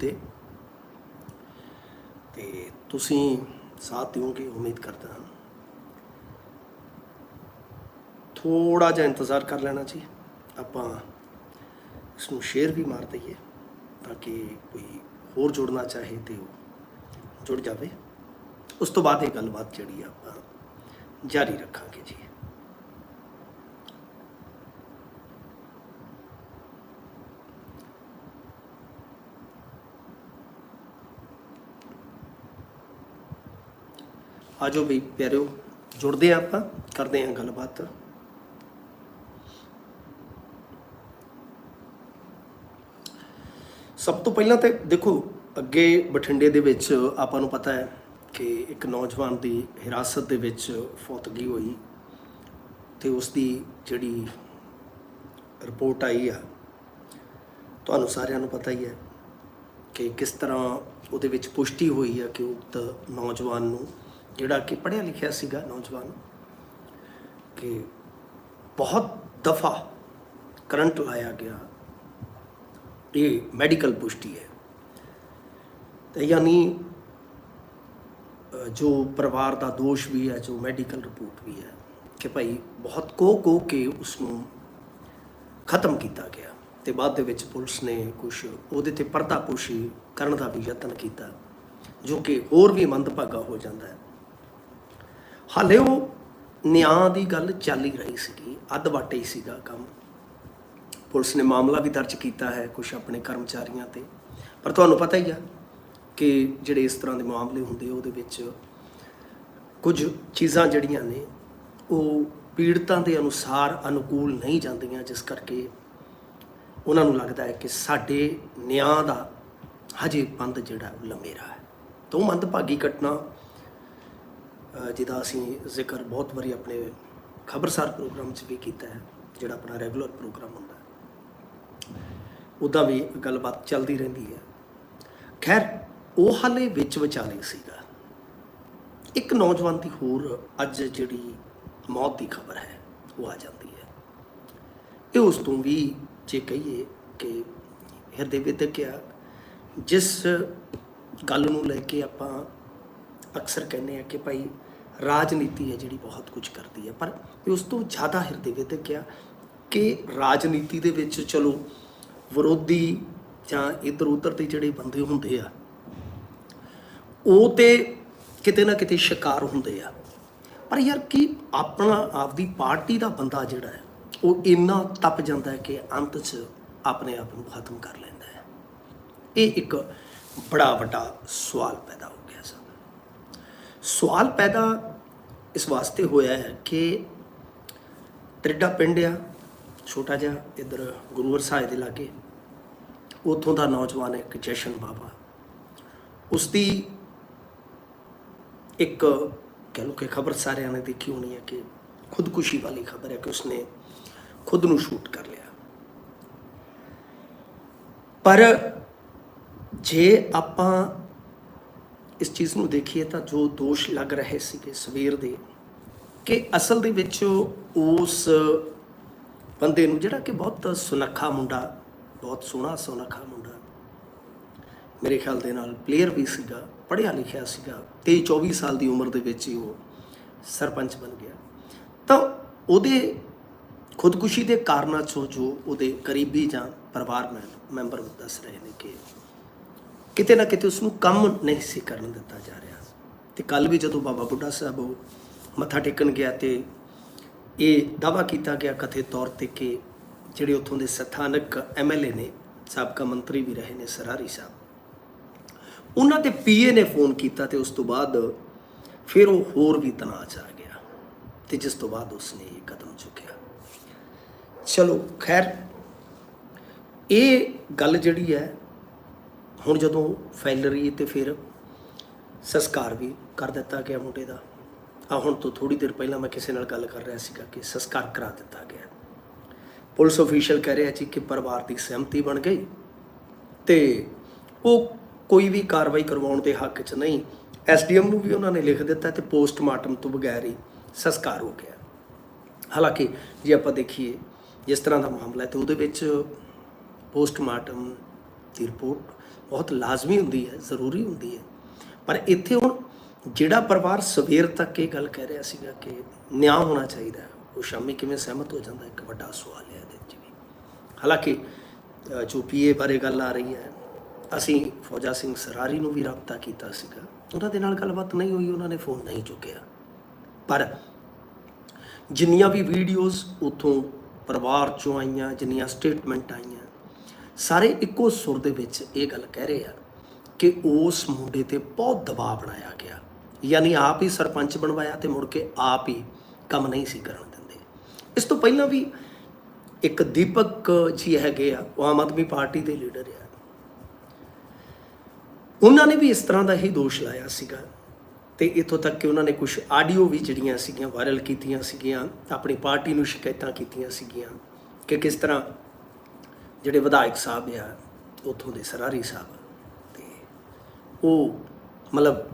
ਤੇ ਤੇ ਤੁਸੀਂ ਸਾਥ ਦਿਓਗੇ, ਉਮੀਦ ਕਰਦਾ ਹਾਂ। ਥੋੜਾ ਜਿਹਾ ਇੰਤਜ਼ਾਰ ਕਰ ਲੈਣਾ ਜੀ। ਆਪਾਂ ਇਸ ਨੂੰ ਸ਼ੇਅਰ ਵੀ ਮਾਰ ਦਈਏ ਤਾਂ ਕਿ ਕੋਈ ਹੋਰ ਜੁੜਨਾ ਚਾਹੇ ਤੇ ਉਹ ਜੁੜ ਜਾਵੇ। ਉਸ ਤੋਂ ਬਾਅਦ ਇਹ ਗੱਲਬਾਤ ਜਿਹੜੀ ਆ ਆਪਾਂ ਜਾਰੀ ਰੱਖਾਂਗੇ ਜੀ। ਆਜੋ ਬਈ ਪਿਆਰਿਓ, ਜੁੜਦੇ ਹਾਂ ਆਪਾਂ, ਕਰਦੇ ਹਾਂ ਗੱਲਬਾਤ। ਸਭ ਤੋਂ ਪਹਿਲਾਂ ਤੇ ਦੇਖੋ, ਅੱਗੇ ਬਠਿੰਡੇ ਦੇ ਵਿੱਚ ਆਪਾਂ ਨੂੰ ਪਤਾ ਹੈ ਕਿ ਇੱਕ ਨੌਜਵਾਨ ਦੀ ਹਿਰਾਸਤ ਦੇ ਵਿੱਚ ਫੌਤਗੀ ਹੋਈ ਤੇ ਉਸ ਦੀ ਜਿਹੜੀ ਰਿਪੋਰਟ ਆਈ ਆ, ਤੁਹਾਨੂੰ ਸਾਰਿਆਂ ਨੂੰ ਪਤਾ ਹੀ ਹੈ ਕਿ ਕਿਸ ਤਰ੍ਹਾਂ ਉਹਦੇ ਵਿੱਚ ਪੁਸ਼ਟੀ ਹੋਈ ਹੈ ਕਿ ਉਕਤ ਨੌਜਵਾਨ ਨੂੰ ਜਿਹੜਾ ਕਿ ਪੜ੍ਹਿਆ ਲਿਖਿਆ ਸੀਗਾ ਨੌਜਵਾਨ ਕਿ ਬਹੁਤ ਦਫਾ ਕਰੰਟ ਲਾਇਆ ਗਿਆ। ਇਹ ਮੈਡੀਕਲ ਪੁਸ਼ਟੀ ਹੈ। ਤੇ ਯਾਨੀ ਜੋ ਪਰਿਵਾਰ ਦਾ ਦੋਸ਼ ਵੀ ਹੈ, ਜੋ ਮੈਡੀਕਲ ਰਿਪੋਰਟ ਵੀ ਹੈ, ਕਿ ਭਾਈ ਬਹੁਤ ਕੋ ਕੋ ਕੇ ਉਸ ਨੂੰ ਖਤਮ ਕੀਤਾ ਗਿਆ। ਤੇ ਬਾਅਦ ਦੇ ਵਿੱਚ ਪੁਲਿਸ ਨੇ ਕੁਝ ਉਹਦੇ ਤੇ ਪਰਦਾਪੋਸ਼ੀ ਕਰਨ ਦਾ ਵੀ ਯਤਨ ਕੀਤਾ, ਜੋ ਕਿ ਹੋਰ ਵੀ ਮੰਦਭਾਗਾ ਹੋ ਜਾਂਦਾ ਹੈ। ਹਾਲੇ ਉਹ ਨਿਆਂ ਦੀ ਗੱਲ ਚੱਲ ਹੀ ਰਹੀ ਸੀਗੀ, ਅੱਧ ਵਾਟੇ ਹੀ ਸੀਗਾ ਕੰਮ। ਪੁਲਿਸ ਨੇ ਮਾਮਲਾ ਵੀ ਦਰਜ ਕੀਤਾ ਹੈ ਕੁਝ ਆਪਣੇ ਕਰਮਚਾਰੀਆਂ ਤੇ। ਪਰ ਤੁਹਾਨੂੰ ਪਤਾ ਹੀ ਆ ਕਿ ਜਿਹੜੇ ਇਸ ਤਰ੍ਹਾਂ ਦੇ ਮਾਮਲੇ ਹੁੰਦੇ ਉਹਦੇ ਵਿੱਚ ਕੁਝ ਚੀਜ਼ਾਂ ਜਿਹੜੀਆਂ ਨੇ, ਉਹ ਪੀੜਤਾਂ ਦੇ ਅਨੁਸਾਰ ਅਨੁਕੂਲ ਨਹੀਂ ਜਾਂਦੀਆਂ, ਜਿਸ ਕਰਕੇ ਉਹਨਾਂ ਨੂੰ ਲੱਗਦਾ ਹੈ ਕਿ ਸਾਡੇ ਨਿਆਂ ਦਾ ਹਜੇ ਬੰਦ ਜਿਹੜਾ, ਉਹ ਲੰਮੇਰਾ ਹੈ। ਤੋਂ ਮੰਦਭਾਗੀ ਘਟਨਾ ਜਿਹਦਾ ਅਸੀਂ ਜ਼ਿਕਰ ਬਹੁਤ ਵਾਰੀ ਆਪਣੇ ਖਬਰਸਾਰ ਪ੍ਰੋਗਰਾਮ 'ਚ ਵੀ ਕੀਤਾ ਹੈ, ਜਿਹੜਾ ਆਪਣਾ ਰੈਗੂਲਰ ਪ੍ਰੋਗਰਾਮ ਹੁੰਦਾ ਹੈ। ਉਹਦਾ ਵੀ ਗੱਲਬਾਤ ਚੱਲਦੀ ਰਹਿੰਦੀ ਹੈ। ਖੈਰ, ਉਹ ਹਾਲੇ ਵਿੱਚ ਵਿਚਾਲੇ ਸੀਗਾ। ਇੱਕ ਨੌਜਵਾਨ ਦੀ ਹੋਰ ਅੱਜ ਜਿਹੜੀ ਮੌਤ ਦੀ ਖਬਰ ਹੈ, ਉਹ ਆ ਜਾਂਦੀ ਹੈ। ਇਹ ਉਸ ਤੋਂ ਵੀ ਜੇ ਕਹੀਏ ਕਿ ਹਿਰਦੇ ਵਿਦਿਆ ਜਿਸ ਗੱਲ ਨੂੰ ਲੈ ਕੇ ਆਪਾਂ ਅਕਸਰ ਕਹਿੰਦੇ ਆ ਕਿ ਭਾਈ ਰਾਜਨੀਤੀ ਹੈ ਜਿਹੜੀ ਬਹੁਤ ਕੁਝ ਕਰਦੀ ਹੈ। ਪਰ ਉਸ ਤੋਂ ਜ਼ਿਆਦਾ ਹਿਰਦੇ ਵਿਦਿਆ ਕਿ ਰਾਜਨੀਤੀ ਦੇ ਵਿੱਚ ਚਲੋ ਵਿਰੋਧੀ ਜਾਂ ਇਧਰ ਉਧਰ ਦੇ ਜਿਹੜੇ ਬੰਦੇ ਹੁੰਦੇ ਆ, ਉਹ ਤੇ ਕਿਤੇ ਨਾ ਕਿਤੇ ਸ਼ਿਕਾਰ ਹੁੰਦੇ ਆ। ਪਰ ਯਾਰ ਕੀ ਆਪਣਾ ਆਪਦੀ ਪਾਰਟੀ ਦਾ ਬੰਦਾ ਜਿਹੜਾ ਹੈ, ਉਹ ਇੰਨਾ ਤਪ ਜਾਂਦਾ ਹੈ ਕਿ ਅੰਤ 'ਚ ਆਪਣੇ ਆਪ ਨੂੰ ਖਤਮ ਕਰ ਲੈਂਦਾ ਹੈ। ਇਹ ਇੱਕ ਬੜਾ ਵੱਡਾ ਸਵਾਲ ਪੈਦਾ ਸਵਾਲ ਪੈਦਾ ਇਸ ਵਾਸਤੇ ਹੋਇਆ ਹੈ ਕਿ ਤ੍ਰਿਡਾ ਪਿੰਡ ਆ, ਛੋਟਾ ਜਿਹਾ ਇਧਰ ਗੁਰੂਵਰ ਸਾਹਿਬ ਦੇ ਲਾਗੇ। ਉਥੋਂ ਦਾ ਨੌਜਵਾਨ ਇੱਕ ਜਸ਼ਨ ਬਾਬਾ। ਉਸ ਦੀ ਇੱਕ ਕਹਿ ਲਓ ਕਿ ਖਬਰ ਸਾਰਿਆਂ ਨੇ ਦੇਖੀ ਹੋਣੀ ਹੈ ਕਿ ਖੁਦਕੁਸ਼ੀ ਵਾਲੀ ਖਬਰ ਹੈ ਕਿ ਉਸਨੇ ਖੁਦ ਨੂੰ ਸ਼ੂਟ ਕਰ ਲਿਆ। ਪਰ ਜੇ ਆਪਾਂ ਇਸ ਚੀਜ਼ ਨੂੰ ਦੇਖੀਏ ਤਾਂ ਜੋ ਦੋਸ਼ ਲੱਗ ਰਹੇ ਸੀਗੇ ਸਵੇਰ ਦੇ, ਕਿ ਅਸਲ ਦੇ ਵਿੱਚ ਉਸ ਬੰਦੇ ਨੂੰ ਜਿਹੜਾ ਕਿ ਬਹੁਤ ਸੁਨੱਖਾ ਮੁੰਡਾ, ਬਹੁਤ ਸੋਹਣਾ ਸੁਨੱਖਾ ਮੁੰਡਾ, ਮੇਰੇ ਖਿਆਲ ਦੇ ਨਾਲ ਪਲੇਅਰ ਵੀ ਸੀਗਾ, ਪੜ੍ਹਿਆ ਲਿਖਿਆ ਸੀਗਾ 23 24 ਸਾਲ ਦੀ ਉਮਰ ਦੇ ਵਿੱਚ ਹੀ ਉਹ ਸਰਪੰਚ ਬਣ ਗਿਆ। ਤਾਂ ਉਹਦੇ ਖੁਦਕੁਸ਼ੀ ਦੇ ਕਾਰਨਾਂ ਚੋਂ ਜੋ ਉਹਦੇ ਕਰੀਬੀ ਜਾਂ ਪਰਿਵਾਰ ਮੈਂ- ਮੈਂਬਰ ਦੱਸ ਰਹੇ ਨੇ ਕਿ ਕਿਤੇ ਨਾ ਕਿਤੇ ਉਸ ਨੂੰ ਕੰਮ ਨਹੀਂ ਸੀ ਕਰਨ ਦਿੱਤਾ ਜਾ ਰਿਹਾ। ਤੇ ਕੱਲ ਵੀ ਜਦੋਂ ਬਾਬਾ ਬੁੱਢਾ ਸਾਹਿਬ ਉਹ ਮੱਥਾ ਟੇਕਣ ਗਿਆ ਤੇ ਇਹ ਦਾਵਾ ਕੀਤਾ ਗਿਆ ਕਥਿਤ ਤੌਰ ਤੇ ਕਿ ਜਿਹੜੇ ਉੱਥੋਂ ਦੇ ਸਥਾਨਕ ਐਮਐਲਏ ਨੇ, ਸਾਬਕਾ ਮੰਤਰੀ ਵੀ ਰਹੇ ਨੇ ਸਰਾਰੀ ਸਾਹਿਬ, ਉਹਨਾਂ ਦੇ ਪੀਏ ਨੇ ਫੋਨ ਕੀਤਾ ਤੇ ਉਸ ਤੋਂ ਬਾਅਦ ਫਿਰ ਉਹ ਹੋਰ ਵੀ ਤਣਾਅ 'ਚ ਆ ਗਿਆ ਤੇ ਜਿਸ ਤੋਂ ਬਾਅਦ ਉਸਨੇ ਇਹ ਕਦਮ ਚੁੱਕਿਆ। ਚਲੋ, ਖੈਰ, ਇਹ ਗੱਲ ਜਿਹੜੀ ਹੈ ਹੁਣ ਜਦੋਂ ਫੈਲ ਰਹੀ ਹੈ ਤੇ ਫਿਰ ਸੰਸਕਾਰ ਵੀ ਕਰ ਦਿੱਤਾ ਗਿਆ ਮੁੰਡੇ ਦਾ ਆ ਹੁਣ ਤੋਂ ਥੋੜੀ ਦੇਰ ਪਹਿਲਾਂ ਮੈਂ ਕਿਸੇ ਨਾਲ ਗੱਲ ਕਰ ਰਿਹਾ ਸੀਗਾ ਕਿ ਸੰਸਕਾਰ ਕਰਾ ਦਿੱਤਾ ਗਿਆ। ਪੁਲਿਸ ਅਫੀਸ਼ੀਅਲ ਕਹਿ ਰਿਹਾ ਜੀ ਕਿ ਪਰਿਵਾਰ ਦੀ ਸਹਿਮਤੀ ਬਣ ਗਈ ਤੇ ਉਹ ਕੋਈ ਵੀ ਕਾਰਵਾਈ ਕਰਵਾਉਣ ਦੇ ਹੱਕ 'ਚ ਨਹੀਂ ਐਸਡੀਐਮ ਨੂੰ ਵੀ ਉਹਨਾਂ ਨੇ ਲਿਖ ਦਿੱਤਾ ਤੇ ਪੋਸਟਮਾਰਟਮ ਤੋਂ ਬਗੈਰ ਹੀ ਸੰਸਕਾਰ ਹੋ ਗਿਆ। ਹਾਲਾਂਕਿ ਜੇ ਆਪਾਂ ਦੇਖੀਏ, ਜਿਸ ਤਰ੍ਹਾਂ ਦਾ ਮਾਮਲਾ ਹੈ ਤੇ ਉਹਦੇ ਵਿੱਚ ਪੋਸਟਮਾਰਟਮ ਦੀ ਰਿਪੋਰਟ ਬਹੁਤ ਲਾਜ਼ਮੀ ਹੁੰਦੀ ਹੈ ਜ਼ਰੂਰੀ ਹੁੰਦੀ ਹੈ। ਪਰ ਇੱਥੇ ਹੁਣ ਜਿਹੜਾ ਪਰਿਵਾਰ ਸਵੇਰ ਤੱਕ ਇਹ ਗੱਲ ਕਹਿ ਰਿਹਾ ਸੀਗਾ ਕਿ ਨਿਆਂ ਹੋਣਾ ਚਾਹੀਦਾ ਉਹ ਸ਼ਾਮੀ ਕਿਵੇਂ ਸਹਿਮਤ ਹੋ ਜਾਂਦਾ ਇੱਕ ਵੱਡਾ ਸਵਾਲ ਹੈ ਇਹਦੇ ਵਿੱਚ ਵੀ। ਹਾਲਾਂਕਿ ਅ, ਜੋ ਪੀਏ ਬਾਰੇ ਗੱਲ ਆ ਰਹੀ ਹੈ ਅਸੀਂ ਫੌਜਾ ਸਿੰਘ ਸਰਾਰੀ ਨੂੰ ਵੀ ਰਾਬਤਾ ਕੀਤਾ ਸੀਗਾ। ਉਹਨਾਂ ਦੇ ਨਾਲ ਗੱਲਬਾਤ ਨਹੀਂ ਹੋਈ ਉਹਨਾਂ ਨੇ ਫੋਨ ਨਹੀਂ ਚੁੱਕਿਆ। ਪਰ ਜਿੰਨੀਆਂ ਵੀ ਵੀਡੀਓਜ਼ ਉਥੋਂ ਪਰਿਵਾਰ ਚੋਂ ਆਈਆਂ ਜਿੰਨੀਆਂ ਸਟੇਟਮੈਂਟ ਆਈਆਂ ਸਾਰੇ ਇੱਕੋ ਸੁਰ ਦੇ ਵਿੱਚ ਇਹ ਗੱਲ ਕਹਿ ਰਹੇ ਆ ਕਿ ਉਸ ਮੁੰਡੇ ਤੇ ਬਹੁਤ ਦਬਾਅ ਬਣਾਇਆ ਗਿਆ। ਯਾਨੀ ਆਪ ਹੀ ਸਰਪੰਚ ਬਣਵਾਇਆ ਤੇ ਮੁੜ ਕੇ ਆਪ ਹੀ ਕੰਮ ਨਹੀਂ ਸੀ ਕਰਨ ਦਿੰਦੇ। ਇਸ ਤੋਂ ਪਹਿਲਾਂ ਵੀ ਇੱਕ ਦੀਪਕ ਜੀ ਹੈਗੇ ਆ, ਉਹ ਆਮ ਆਦਮੀ ਪਾਰਟੀ ਦੇ ਲੀਡਰ ਆ। ਉਹਨਾਂ ਨੇ ਵੀ ਇਸ ਤਰ੍ਹਾਂ ਦਾ ਹੀ ਦੋਸ਼ ਲਾਇਆ ਸੀਗਾ ਤੇ ਇਥੋਂ ਤੱਕ ਕਿ ਉਹਨਾਂ ਨੇ ਕੁਝ ਆਡੀਓ ਵੀ ਜਿਹੜੀਆਂ ਸੀਗੀਆਂ ਵਾਇਰਲ ਕੀਤੀਆਂ ਸੀਗੀਆਂ, ਆਪਣੀ ਪਾਰਟੀ ਨੂੰ ਸ਼ਿਕਾਇਤਾਂ ਕੀਤੀਆਂ ਸੀਗੀਆਂ ਕਿ ਕਿਸ ਤਰ੍ਹਾਂ ਜਿਹੜੇ ਵਿਧਾਇਕ ਸਾਹਿਬ ਆ, ਉਥੋਂ ਦੇ ਸਰਾਰੀ ਸਾਹਿਬ ਤੇ ਉਹ ਮਤਲਬ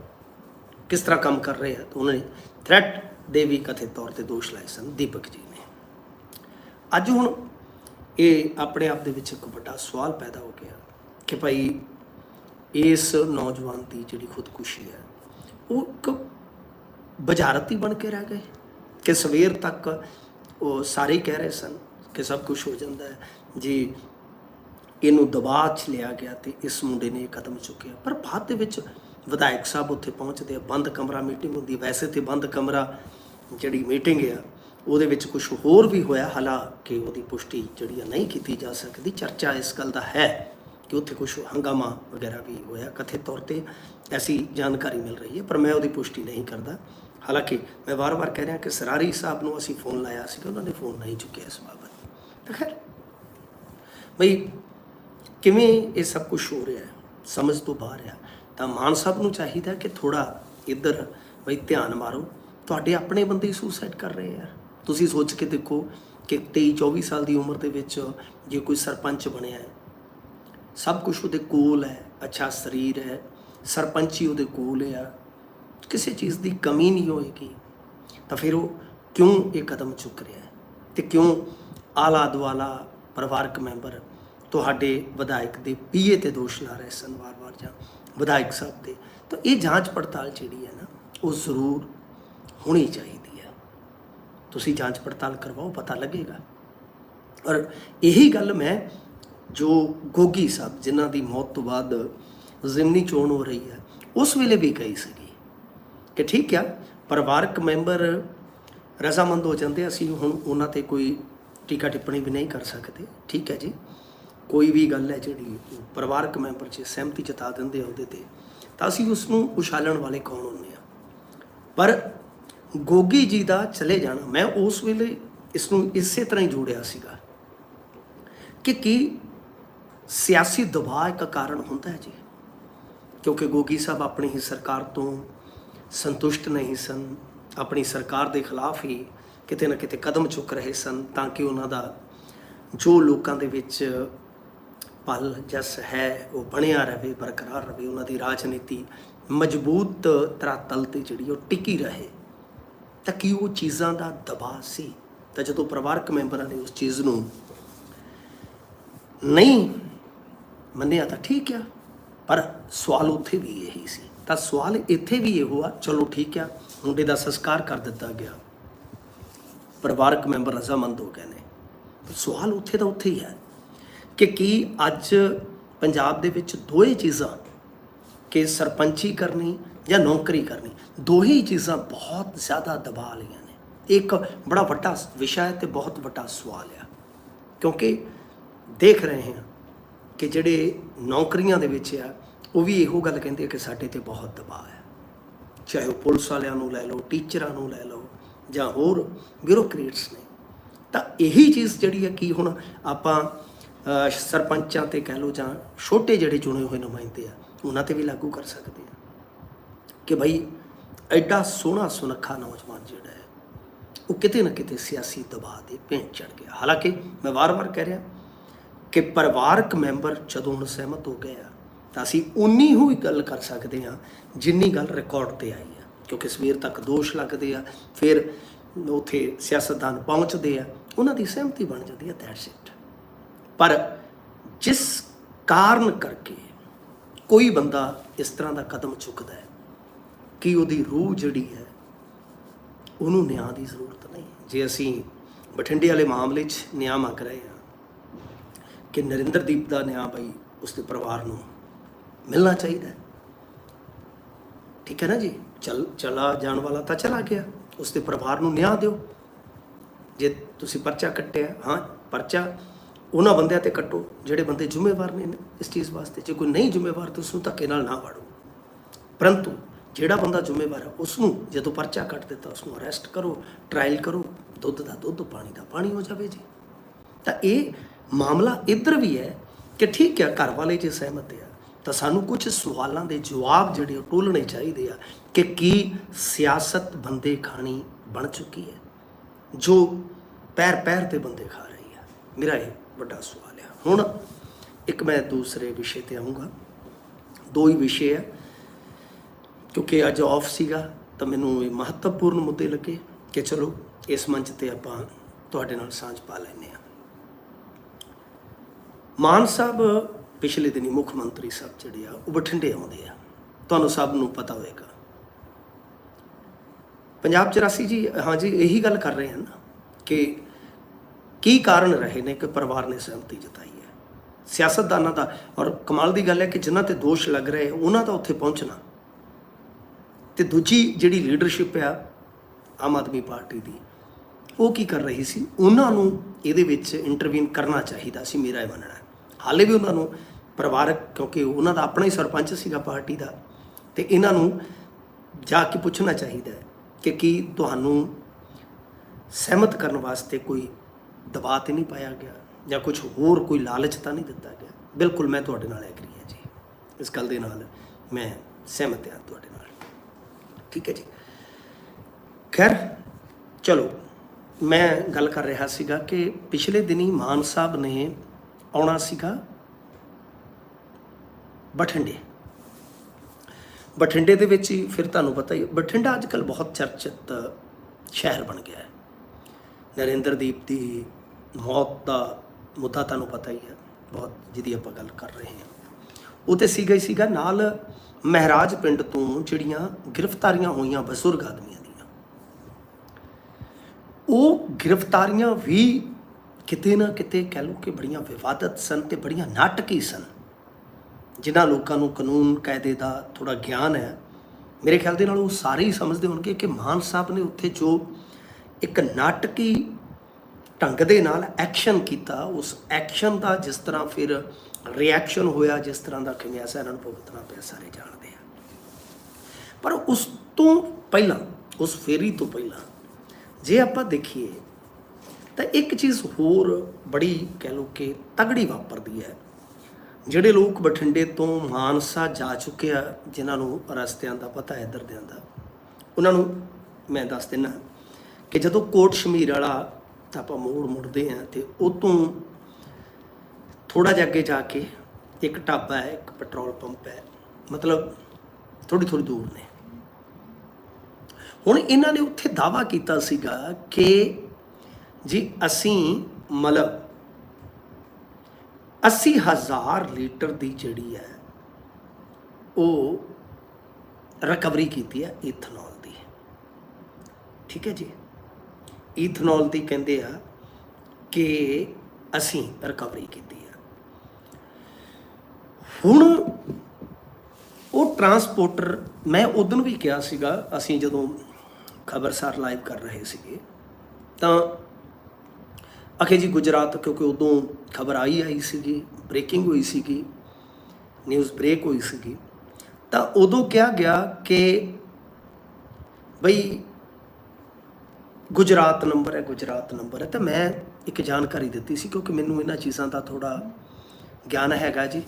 ਕਿਸ ਤਰ੍ਹਾਂ ਕੰਮ ਕਰ ਰਹੇ ਆ, ਤਾਂ ਉਹਨਾਂ ਨੇ ਥ੍ਰੈਟ ਦੇ ਵੀ ਕਥਿਤ ਤੌਰ ਤੇ ਦੋਸ਼ ਲਾਏ ਸਨ, ਦੀਪਕ ਜੀ ਨੇ। ਅੱਜ ਹੁਣ ਇਹ ਆਪਣੇ ਆਪ ਦੇ ਵਿੱਚ ਇੱਕ ਵੱਡਾ ਸਵਾਲ ਪੈਦਾ ਹੋ ਗਿਆ ਕਿ ਭਾਈ ਇਸ ਨੌਜਵਾਨ ਦੀ ਜਿਹੜੀ ਖੁਦਕੁਸ਼ੀ ਹੈ ਉਹ ਇੱਕ ਬੁਝਾਰਤੀ ਬਣ ਕੇ ਰਹਿ ਗਏ ਕਿ ਸਵੇਰ ਤੱਕ ਉਹ ਸਾਰੇ ਕਹਿ ਰਹੇ ਸਨ ਕਿ ਸਭ ਕੁਝ ਹੋ ਜਾਂਦਾ ਹੈ। ਜੀ ਇਹਨੂੰ ਦਬਾਅ 'ਚ ਲਿਆ ਗਿਆ ਤੇ ਇਸ ਮੁੰਡੇ ਨੇ ਇਹ ਕਦਮ ਚੁੱਕਿਆ। ਪਰ ਬਾਅਦ ਦੇ ਵਿੱਚ ਵਿਧਾਇਕ ਸਾਹਿਬ ਉੱਥੇ ਪਹੁੰਚਦੇ ਆ, ਬੰਦ ਕਮਰਾ ਮੀਟਿੰਗ ਹੁੰਦੀ ਵੈਸੇ ਤੇ ਬੰਦ ਕਮਰਾ ਜਿਹੜੀ ਮੀਟਿੰਗ ਆ, ਉਹਦੇ ਵਿੱਚ ਕੁਝ ਹੋਰ ਵੀ ਹੋਇਆ, ਹਾਲਾਂਕਿ ਉਹਦੀ ਪੁਸ਼ਟੀ ਜਿਹੜੀ ਆ ਨਹੀਂ ਕੀਤੀ ਜਾ ਸਕਦੀ। ਚਰਚਾ ਇਸ ਗੱਲ ਦਾ ਹੈ ਕਿ ਉੱਥੇ ਕੁਝ ਹੰਗਾਮਾ ਵਗੈਰਾ ਵੀ ਹੋਇਆ। ਕਥਿਤ ਤੌਰ ਤੇ ਐਸੀ ਜਾਣਕਾਰੀ ਮਿਲ ਰਹੀ ਹੈ, ਪਰ ਮੈਂ ਉਹਦੀ ਪੁਸ਼ਟੀ ਨਹੀਂ ਕਰਦਾ। ਹਾਲਾਂਕਿ ਮੈਂ ਵਾਰ-ਵਾਰ ਕਹਿ ਰਿਹਾ ਕਿ ਸਰਾਰੀ ਸਾਹਿਬ ਨੂੰ ਅਸੀਂ ਫੋਨ ਲਾਇਆ ਸੀ ਉਹਨਾਂ ਨੇ ਫੋਨ ਨਹੀਂ ਚੁੱਕਿਆ ਇਸ ਬਾਬਤ। ਤਾਂ ਖੈਰ, ਬਈ ਕਿਵੇਂ ਇਹ ਸਭ ਕੁਝ ਹੋ ਰਿਹਾ ਹੈ? ਸਮਝ ਤੋਂ ਬਾਹਰ ਆ ਤਾਂ ਮਾਨ ਸਾਹਿਬ ਨੂੰ ਚਾਹੀਦਾ ਕਿ ਥੋੜਾ ਇੱਧਰ ਬਈ ਧਿਆਨ ਮਾਰੋ। ਤੁਹਾਡੇ ਆਪਣੇ ਬੰਦੇ ਹੀ ਸੁਸਾਈਡ ਕਰ ਰਹੇ ਆ ਤੁਸੀਂ ਸੋਚ ਕੇ ਦੇਖੋ ਕਿ 23 24 ਸਾਲ ਦੀ ਉਮਰ ਦੇ ਵਿੱਚ ਜੇ ਕੋਈ ਸਰਪੰਚ ਬਣਿਆ ਹੈ, ਸਭ ਕੁਝ ਉਹਦੇ ਕੋਲ ਹੈ। ਅੱਛਾ ਸਰੀਰ ਹੈ, ਸਰਪੰਚੀ ਉਹਦੇ ਕੋਲ ਹੈ। ਕਿਸੇ ਚੀਜ਼ ਦੀ ਕਮੀ ਨਹੀਂ ਹੋਏਗੀ। ਤਾਂ ਫਿਰ ਉਹ ਕਿਉਂ ਇਹ ਕਦਮ ਚੁੱਕ ਰਿਹਾ ਹੈ? ਤੇ ਕਿਉਂ ਆਲਾ ਦੁਆਲਾ ਪਰਿਵਾਰਕ ਮੈਂਬਰ ਤੁਹਾਡੇ ਵਿਧਾਇਕ ਦੇ ਪੀਏ ਤੇ ਦੋਸ਼ ਲਾ ਰਹੇ ਸਨ ਵਾਰ-ਵਾਰ ਜਾਂ ਵਿਧਾਇਕ ਸਾਹਿਬ ਤੇ ਤਾਂ ਇਹ ਜਾਂਚ ਪੜਤਾਲ ਜਿਹੜੀ ਹੈ ਨਾ, ਉਹ ਜ਼ਰੂਰ ਹੋਣੀ ਚਾਹੀਦੀ ਹੈ। ਤੁਸੀਂ ਜਾਂਚ ਪੜਤਾਲ ਕਰਵਾਓ, ਪਤਾ ਲੱਗੇਗਾ। ਔਰ ਇਹੀ ਗੱਲ ਮੈਂ ਜੋ ਗੋਗੀ ਸਾਹਿਬ, ਜਿਨ੍ਹਾਂ ਦੀ ਮੌਤ ਤੋਂ ਬਾਅਦ ਜ਼ਿਮਨੀ ਚੋਣ ਹੋ ਰਹੀ ਹੈ, ਉਸ ਵੇਲੇ ਵੀ ਕਹੀ ਸੀਗੀ ਕਿ ਠੀਕ ਆ, ਪਰਿਵਾਰਕ ਮੈਂਬਰ ਰਜ਼ਾਮੰਦ ਹੋ ਜਾਂਦੇ, ਅਸੀਂ ਹੁਣ ਉਹਨਾਂ ਤੇ ਕੋਈ ਟੀਕਾ ਟਿੱਪਣੀ ਵੀ ਨਹੀਂ ਕਰ ਸਕਦੇ। ਠੀਕ ਹੈ ਜੀ। ਕੋਈ ਵੀ ਗੱਲ ਹੈ ਜਿਹੜੀ ਪਰਿਵਾਰਕ ਮੈਂਬਰ 'ਚ ਸਹਿਮਤੀ ਜਤਾ ਦਿੰਦੇ ਆ ਉਹਦੇ ਤੇ, ਤਾਂ ਅਸੀਂ ਉਸ ਨੂੰ ਉਛਾਲਣ ਵਾਲੇ ਕੌਣ ਹੁੰਦੇ ਆ? ਪਰ ਗੋਗੀ ਜੀ ਦਾ ਚਲੇ ਜਾਣਾ, ਮੈਂ ਉਸ ਵੇਲੇ ਇਸ ਨੂੰ ਇਸੇ ਤਰ੍ਹਾਂ ਹੀ ਜੋੜਿਆ ਸੀਗਾ ਕਿ ਕੀ ਸਿਆਸੀ ਦਬਾਅ ਇੱਕ ਕਾਰਨ ਹੁੰਦਾ ਹੈ ਜੀ? ਕਿਉਂਕਿ ਗੋਗੀ ਸਾਹਿਬ ਆਪਣੀ ਹੀ ਸਰਕਾਰ ਤੋਂ ਸੰਤੁਸ਼ਟ ਨਹੀਂ ਸਨ, ਆਪਣੀ ਸਰਕਾਰ ਦੇ ਖਿਲਾਫ ਹੀ ਕਿਤੇ ਨਾ ਕਿਤੇ ਕਦਮ ਚੁੱਕ ਰਹੇ ਸਨ ਤਾਂ ਕਿ ਉਹਨਾਂ ਦਾ ਜੋ ਲੋਕਾਂ ਦੇ ਵਿੱਚ ਪਲ ਜਸ ਹੈ, ਉਹ ਬਣਿਆ ਰਹੇ ਬਰਕਰਾਰ ਰਹੇ ਉਹਨਾਂ ਦੀ ਰਾਜਨੀਤੀ ਮਜ਼ਬੂਤ ਧਰਾਤਲ ਤੇ ਜਿਹੜੀ ਉਹ ਟਿਕੀ ਰਹੇ। ਤਾਂ ਕੀ ਉਹ ਚੀਜ਼ਾਂ ਦਾ ਦਬਾਅ ਸੀ? ਤਾਂ ਜਦੋਂ ਪਰਿਵਾਰਕ ਮੈਂਬਰਾਂ ਨੇ ਉਸ ਚੀਜ਼ ਨੂੰ ਨਹੀਂ ਮੰਨਿਆ ਤਾਂ ਠੀਕ ਆ, ਪਰ ਸਵਾਲ ਉੱਥੇ ਵੀ ਇਹੀ ਸੀ। ਤਾਂ ਸਵਾਲ ਇੱਥੇ ਵੀ ਇਹੋ ਆ, ਚਲੋ ਠੀਕ ਆ, ਮੁੰਡੇ ਦਾ ਸੰਸਕਾਰ ਕਰ ਦਿੱਤਾ ਗਿਆ। ਪਰਿਵਾਰਕ ਮੈਂਬਰ ਰਜ਼ਾਮੰਦ ਹੋ ਗਏ ਨੇ। ਸਵਾਲ ਉੱਥੇ ਦਾ ਉੱਥੇ ਹੀ ਹੈ। ਕਿ ਕੀ ਅੱਜ ਪੰਜਾਬ ਦੇ ਵਿੱਚ ਦੋਏ ਚੀਜ਼ਾਂ ਕਿ ਸਰਪੰਚੀ ਕਰਨੀ ਜਾਂ ਨੌਕਰੀ ਕਰਨੀ, ਦੋਹੀ ਚੀਜ਼ਾਂ ਬਹੁਤ ਜ਼ਿਆਦਾ ਦਬਾ ਲਈਆਂ ਨੇ। ਇੱਕ ਬੜਾ ਵੱਡਾ ਵਿਸ਼ਾ ਹੈ ਤੇ ਬਹੁਤ ਵੱਡਾ ਸਵਾਲ ਆ। ਕਿਉਂਕਿ ਦੇਖ ਰਹੇ ਹਾਂ ਕਿ ਜਿਹੜੇ ਨੌਕਰੀਆਂ ਦੇ ਵਿੱਚ ਆ, ਉਹ ਵੀ ਇਹੋ ਗੱਲ ਕਹਿੰਦੇ ਆ ਕਿ ਸਾਡੇ ਤੇ ਬਹੁਤ ਦਬਾਅ ਹੈ ਚਾਹੇ ਉਹ ਪੁਲਿਸ ਵਾਲਿਆਂ ਨੂੰ ਲੈ ਲਓ, ਟੀਚਰਾਂ ਨੂੰ ਲੈ ਲਓ, ਜਾਂ ਹੋਰ ਬਿਊਰੋਕਰੇਟਸ ਨੇ। ਤਾਂ ਇਹੀ ਚੀਜ਼ ਜਿਹੜੀ ਹੈ ਕਿ ਹੁਣ ਆਪਾਂ ਸਰਪੰਚਾਂ ਤੇ ਕਹਿ ਲਓ ਜਾਂ ਛੋਟੇ ਜਿਹੜੇ ਚੁਣੇ ਹੋਏ ਨੁਮਾਇੰਦੇ ਆ, ਉਹਨਾਂ ਤੇ ਵੀ ਲਾਗੂ ਕਰ ਸਕਦੇ ਆ। ਕਿ ਭਾਈ ਐਡਾ ਸੋਹਣਾ ਸੁਨੱਖਾ ਨੌਜਵਾਨ ਜਿਹੜਾ ਹੈ, ਉਹ ਕਿਤੇ ਨਾ ਕਿਤੇ ਸਿਆਸੀ ਦਬਾਅ ਦੇ ਭੇਂਟ ਚੜ ਗਿਆ। ਹਾਲਾਂਕਿ ਮੈਂ ਵਾਰ-ਵਾਰ ਕਹਿ ਰਿਹਾ ਕਿ ਪਰਿਵਾਰਕ ਮੈਂਬਰ ਜਦੋਂ ਹੁਣ ਸਹਿਮਤ ਹੋ ਗਏ ਆ, ਤਾਂ ਅਸੀਂ ਉਨੀ ਹੀ ਗੱਲ ਕਰ ਸਕਦੇ ਹਾਂ ਜਿੰਨੀ ਗੱਲ ਰਿਕਾਰਡ ਤੇ ਆਈ ਆ। ਕਿਉਂਕਿ ਸਵੇਰ ਤੱਕ ਦੋਸ਼ ਲੱਗਦੇ ਆ, ਫਿਰ ਉਥੇ ਸਿਆਸਤਦਾਨ ਪਹੁੰਚਦੇ ਆ, ਉਹਨਾਂ ਦੀ ਸਹਿਮਤੀ ਬਣ ਜਾਂਦੀ ਹੈ ਦੈਟਸ ਇਟ ਪਰ ਜਿਸ ਕਾਰਨ ਕਰਕੇ ਕੋਈ ਬੰਦਾ ਇਸ ਤਰ੍ਹਾਂ ਦਾ ਕਦਮ ਚੁੱਕਦਾ ਹੈ ਕਿ ਉਹਦੀ ਰੂਹ ਜਿਹੜੀ ਹੈ, ਉਹਨੂੰ ਨਿਆਂ ਦੀ ਜ਼ਰੂਰਤ ਨਹੀਂ ਜੇ ਅਸੀਂ ਬਠਿੰਡੇ ਵਾਲੇ ਮਾਮਲੇ 'ਚ ਨਿਆਂ ਮੰਗ ਰਹੇ ਹਾਂ ਕਿ ਨਰਿੰਦਰਦੀਪ ਦਾ ਨਿਆਂ ਭਾਈ ਉਸਦੇ ਪਰਿਵਾਰ ਨੂੰ ਮਿਲਣਾ ਚਾਹੀਦਾ ਹੈ। ਠੀਕ ਹੈ ਨਾ ਜੀ? ਚਲ, ਚਲਾ ਜਾਣ ਵਾਲਾ ਤਾਂ ਚਲਾ ਗਿਆ। ਉਸਦੇ ਪਰਿਵਾਰ ਨੂੰ ਨਿਆਂ ਦਿਓ। ਜੇ ਤੁਸੀਂ ਪਰਚਾ ਕੱਟਿਆ, ਹਾਂ, ਪਰਚਾ ਉਹਨਾਂ ਬੰਦਿਆਂ ਤੇ ਕੱਟੋ, ਜਿਹੜੇ ਬੰਦੇ ਜ਼ਿੰਮੇਵਾਰ ਨੇ ਇਸ ਚੀਜ਼ ਵਾਸਤੇ। ਜੇ ਕੋਈ ਨਹੀਂ ਜ਼ਿੰਮੇਵਾਰ, ਤਾਂ ਉਸ ਨੂੰ ਧੱਕੇ ਨਾਲ ਨਾ ਵਾੜੋ। ਪਰੰਤੂ ਜਿਹੜਾ ਬੰਦਾ ਜ਼ਿੰਮੇਵਾਰ ਹੈ ਉਸ ਨੂੰ ਜਦੋਂ ਪਰਚਾ ਕੱਟ ਦਿੱਤਾ ਉਸ ਨੂੰ ਅਰੈਸਟ ਕਰੋ ਟ੍ਰਾਇਲ ਕਰੋ, ਦੁੱਧ ਦਾ ਦੁੱਧ, ਪਾਣੀ ਦਾ ਪਾਣੀ ਹੋ ਜਾਵੇ ਜੀ। ਤਾਂ ਇਹ ਮਾਮਲਾ ਇੱਧਰ ਵੀ ਹੈ ਕਿ ਠੀਕ ਹੈ, ਘਰ ਵਾਲੇ ਜੇ ਸਹਿਮਤ ਆ, ਤਾਂ ਸਾਨੂੰ ਕੁਝ ਸਵਾਲਾਂ ਦੇ ਜਵਾਬ ਜਿਹੜੇ ਉਹ ਟੋਲਣੇ ਚਾਹੀਦੇ ਆ ਕਿ ਕੀ ਸਿਆਸਤ ਬੰਦੇ ਖਾਣੀ ਬਣ ਚੁੱਕੀ ਹੈ। ਜੋ ਪੈਰ ਪੈਰ ਤੇ ਬੰਦੇ ਖਾ ਮੇਰਾ ਇਹ ਵੱਡਾ ਸਵਾਲ ਹੈ ਹੁਣ? ਇੱਕ ਮੈਂ ਦੂਸਰੇ ਵਿਸ਼ੇ ਤੇ ਆਉਂਗਾ ਦੋ ਹੀ ਵਿਸ਼ੇ ਆ। ਕਿਉਂਕਿ ਅੱਜ ਆਫ ਸੀਗਾ ਤਾਂ ਮੈਨੂੰ ਇਹ ਮਹੱਤਵਪੂਰਨ ਮੁੱਦੇ ਲੱਗੇ ਕਿ ਚਲੋ ਇਸ ਮੰਚ ਤੇ ਆਪਾਂ ਤੁਹਾਡੇ ਨਾਲ ਸਾਂਝ ਪਾ ਲੈਂਦੇ ਆ ਮਾਨ ਸਾਹਿਬ ਪਿਛਲੇ ਦਿਨੀ ਮੁੱਖ ਮੰਤਰੀ ਸਾਹਿਬ ਜਿਹੜੇ ਆ ਉਹ ਬਠਿੰਡੇ ਆਉਂਦੇ ਆ। ਤੁਹਾਨੂੰ ਸਭ ਨੂੰ ਪਤਾ ਹੋਵੇਗਾ। ਪੰਜਾਬ 84 ਜੀ ਹਾਂਜੀ ਇਹੀ ਗੱਲ ਕਰ ਰਹੇ ਹਨ ਕਿ ਕੀ ਕਾਰਨ ਰਹੇ ਨੇ ਕਿ ਪਰਿਵਾਰ ਨੇ ਸਹਿਮਤੀ ਜਤਾਈ ਹੈ? ਸਿਆਸਤਦਾਨਾਂ ਦਾ, ਔਰ ਕਮਾਲ ਦੀ ਗੱਲ ਹੈ ਕਿ ਜਿਨ੍ਹਾਂ ਤੇ ਦੋਸ਼ ਲੱਗ ਰਹੇ, ਉਹਨਾਂ ਦਾ ਉੱਥੇ ਪਹੁੰਚਣਾ। ਤੇ ਦੂਜੀ ਜਿਹੜੀ ਲੀਡਰਸ਼ਿਪ ਆ, ਆਮ ਆਦਮੀ ਪਾਰਟੀ ਦੀ, ਉਹ ਕੀ ਕਰ ਰਹੀ ਸੀ? ਉਹਨਾਂ ਨੂੰ ਇਹਦੇ ਵਿੱਚ ਇੰਟਰਵੀਨ ਕਰਨਾ ਚਾਹੀਦਾ ਸੀ, ਮੇਰਾ ਇਹ ਮੰਨਣਾ ਹਾਲੇ ਵੀ ਉਹਨਾਂ ਨੂੰ ਪਰਿਵਾਰਕ, ਕਿਉਂਕਿ ਉਹਨਾਂ ਦਾ ਆਪਣਾ ਹੀ ਸਰਪੰਚ ਸੀਗਾ ਪਾਰਟੀ ਦਾ, ਤੇ ਇਹਨਾਂ ਨੂੰ ਜਾ ਕੇ ਪੁੱਛਣਾ ਚਾਹੀਦਾ ਕਿ ਕੀ ਤੁਹਾਨੂੰ ਸਹਿਮਤ ਕਰਨ ਵਾਸਤੇ ਕੋਈ ਦਬਾਅ ਤੇ ਨਹੀਂ ਪਾਇਆ ਗਿਆ ਜਾਂ ਕੁਝ ਹੋਰ ਕੋਈ ਲਾਲਚ ਤਾਂ ਨਹੀਂ ਦਿੱਤਾ ਗਿਆ। ਬਿਲਕੁਲ ਮੈਂ ਤੁਹਾਡੇ ਨਾਲ ਐਗਰੀ ਹਾਂ ਜੀ। ਇਸ ਗੱਲ ਦੇ ਨਾਲ ਮੈਂ ਸਹਿਮਤ ਹਾਂ ਤੁਹਾਡੇ ਨਾਲ। ਠੀਕ ਹੈ ਜੀ। ਖੈਰ, ਚਲੋ, ਮੈਂ ਗੱਲ ਕਰ ਰਿਹਾ ਸੀਗਾ ਕਿ ਪਿਛਲੇ ਦਿਨੀ ਮਾਨ ਸਾਹਿਬ ਨੇ ਆਉਣਾ ਸੀਗਾ ਬਠਿੰਡੇ। ਬਠਿੰਡੇ ਦੇ ਵਿੱਚ ਹੀ ਫਿਰ ਤੁਹਾਨੂੰ ਪਤਾ ਹੀ ਬਠਿੰਡਾ ਅੱਜ ਕੱਲ ਬਹੁਤ ਚਰਚਿਤ ਸ਼ਹਿਰ ਬਣ ਗਿਆ ਹੈ। ਨਰਿੰਦਰਦੀਪ ਦੀ ਮੌਤ ਦਾ ਮੁੱਦਾ ਤੁਹਾਨੂੰ ਪਤਾ ਹੀ ਹੈ, ਬਹੁਤ ਜਿਹਦੀ ਆਪਾਂ ਗੱਲ ਕਰ ਰਹੇ ਹਾਂ। ਉਹ ਤੇ ਸੀਗਾ ਹੀ ਸੀਗਾ ਨਾਲ ਮਹਿਰਾਜ ਪਿੰਡ ਤੋਂ ਜਿਹੜੀਆਂ ਗ੍ਰਿਫਤਾਰੀਆਂ ਹੋਈਆਂ ਬਜ਼ੁਰਗ ਆਦਮੀਆਂ ਦੀਆਂ। ਉਹ ਗ੍ਰਿਫਤਾਰੀਆਂ ਵੀ ਕਿਤੇ ਨਾ ਕਿਤੇ ਕਹਿ ਲਓ ਕਿ ਬੜੀਆਂ ਵਿਵਾਦਤ ਸਨ ਤੇ ਬੜੀਆਂ ਨਾਟਕੀ ਸਨ। ਜਿਨ੍ਹਾਂ ਲੋਕਾਂ ਨੂੰ ਕਾਨੂੰਨ ਕਾਇਦੇ ਦਾ ਥੋੜਾ ਗਿਆਨ ਹੈ। ਮੇਰੇ ਖਿਆਲ ਦੇ ਨਾਲ ਉਹ ਸਾਰੇ ਹੀ ਸਮਝਦੇ ਹੋਣਗੇ ਕਿ ਮਾਨ ਸਾਹਿਬ ਨੇ ਉੱਥੇ ਜੋ ਇੱਕ ਨਾਟਕੀ ਢੰਗ ਦੇ ਨਾਲ ਐਕਸ਼ਨ ਕੀਤਾ, ਉਸ ਐਕਸ਼ਨ ਦਾ ਜਿਸ ਤਰ੍ਹਾਂ ਫਿਰ ਰਿਐਕਸ਼ਨ ਹੋਇਆ, ਜਿਸ ਤਰ੍ਹਾਂ ਦਾ ਖਮਿਆਜ਼ਾ ਇਹਨਾਂ ਨੂੰ ਭੁਗਤਣਾ ਪਿਆ, ਸਾਰੇ ਜਾਣਦੇ ਆ। ਪਰ ਉਸ ਤੋਂ ਪਹਿਲਾਂ, ਉਸ ਫੇਰੀ ਤੋਂ ਪਹਿਲਾਂ, ਜੇ ਆਪਾਂ ਦੇਖੀਏ, ਤਾਂ ਇੱਕ ਚੀਜ਼ ਹੋਰ ਬੜੀ ਕਹਿ ਲਓ ਕਿ ਤਗੜੀ ਵਾਪਰਦੀ ਹੈ। ਜਿਹੜੇ ਲੋਕ ਬਠਿੰਡੇ ਤੋਂ ਮਾਨਸਾ ਜਾ ਚੁੱਕੇ ਆ, ਜਿਨ੍ਹਾਂ ਨੂੰ ਰਸਤਿਆਂ ਦਾ ਪਤਾ ਹੈ ਇੱਧਰ ਦਿਆਂ ਦਾ, ਉਹਨਾਂ ਨੂੰ ਮੈਂ ਦੱਸ ਦਿੰਨਾ ਕਿ ਜਦੋਂ ਕੋਟ ਸ਼ਮੀਰ ਵਾਲਾ ਤਾਂ ਆਪਾਂ ਮੋੜ ਮੁੜਦੇ ਆ ਤੇ ਉਹ ਤੋਂ ਥੋੜਾ ਜਿਹਾ ਅੱਗੇ ਜਾ ਕੇ ਇੱਕ ਢਾਬਾ ਹੈ, ਇੱਕ ਪੈਟਰੋਲ ਪੰਪ ਹੈ। ਮਤਲਬ ਥੋੜੀ ਥੋੜੀ ਦੂਰ ਨੇ। ਹੁਣ ਇਹਨਾਂ ਨੇ ਉੱਥੇ ਦਾਵਾ ਕੀਤਾ ਸੀਗਾ ਕਿ ਜੀ ਅਸੀਂ ਮਤਲਬ 80000 ਲੀਟਰ ਦੀ ਜਿਹੜੀ ਹੈ, ਉਹ ਰਿਕਵਰੀ ਕੀਤੀ ਹੈ ਇਥਨੋਲ ਦੀ। ਠੀਕ ਹੈ ਜੀ? ਈਥਨੋਲ ਦੀ ਕਹਿੰਦੇ ਆ ਕਿ ਅਸੀਂ ਰਿਕਵਰੀ ਕੀਤੀ ਆ। ਹੁਣ ਉਹ ਟਰਾਂਸਪੋਰਟਰ ਮੈਂ ਉਦੋਂ ਵੀ ਕਿਹਾ ਸੀਗਾ, ਅਸੀਂ ਜਦੋਂ ਖਬਰਸਾਰ ਲਾਈਵ ਕਰ ਰਹੇ ਸੀਗੇ, ਤਾਂ ਅਖੇ ਜੀ ਗੁਜਰਾਤ, ਕਿਉਂਕਿ ਉਦੋਂ ਖਬਰ ਆਈ ਆਈ ਸੀਗੀ ਬ੍ਰੇਕਿੰਗ ਹੋਈ ਸੀਗੀ ਨਿਊਜ਼ ਬ੍ਰੇਕ ਹੋਈ ਸੀਗੀ, ਤਾਂ ਉਦੋਂ ਕਿਹਾ ਗਿਆ ਕਿ ਬਈ ਗੁਜਰਾਤ ਨੰਬਰ ਹੈ, ਗੁਜਰਾਤ ਨੰਬਰ ਹੈ। ਤਾਂ ਮੈਂ ਇੱਕ ਜਾਣਕਾਰੀ ਦਿੱਤੀ ਸੀ ਕਿਉਂਕਿ ਮੈਨੂੰ ਇਹਨਾਂ ਚੀਜ਼ਾਂ ਦਾ ਥੋੜਾ ਗਿਆਨ ਹੈਗਾ ਜੀ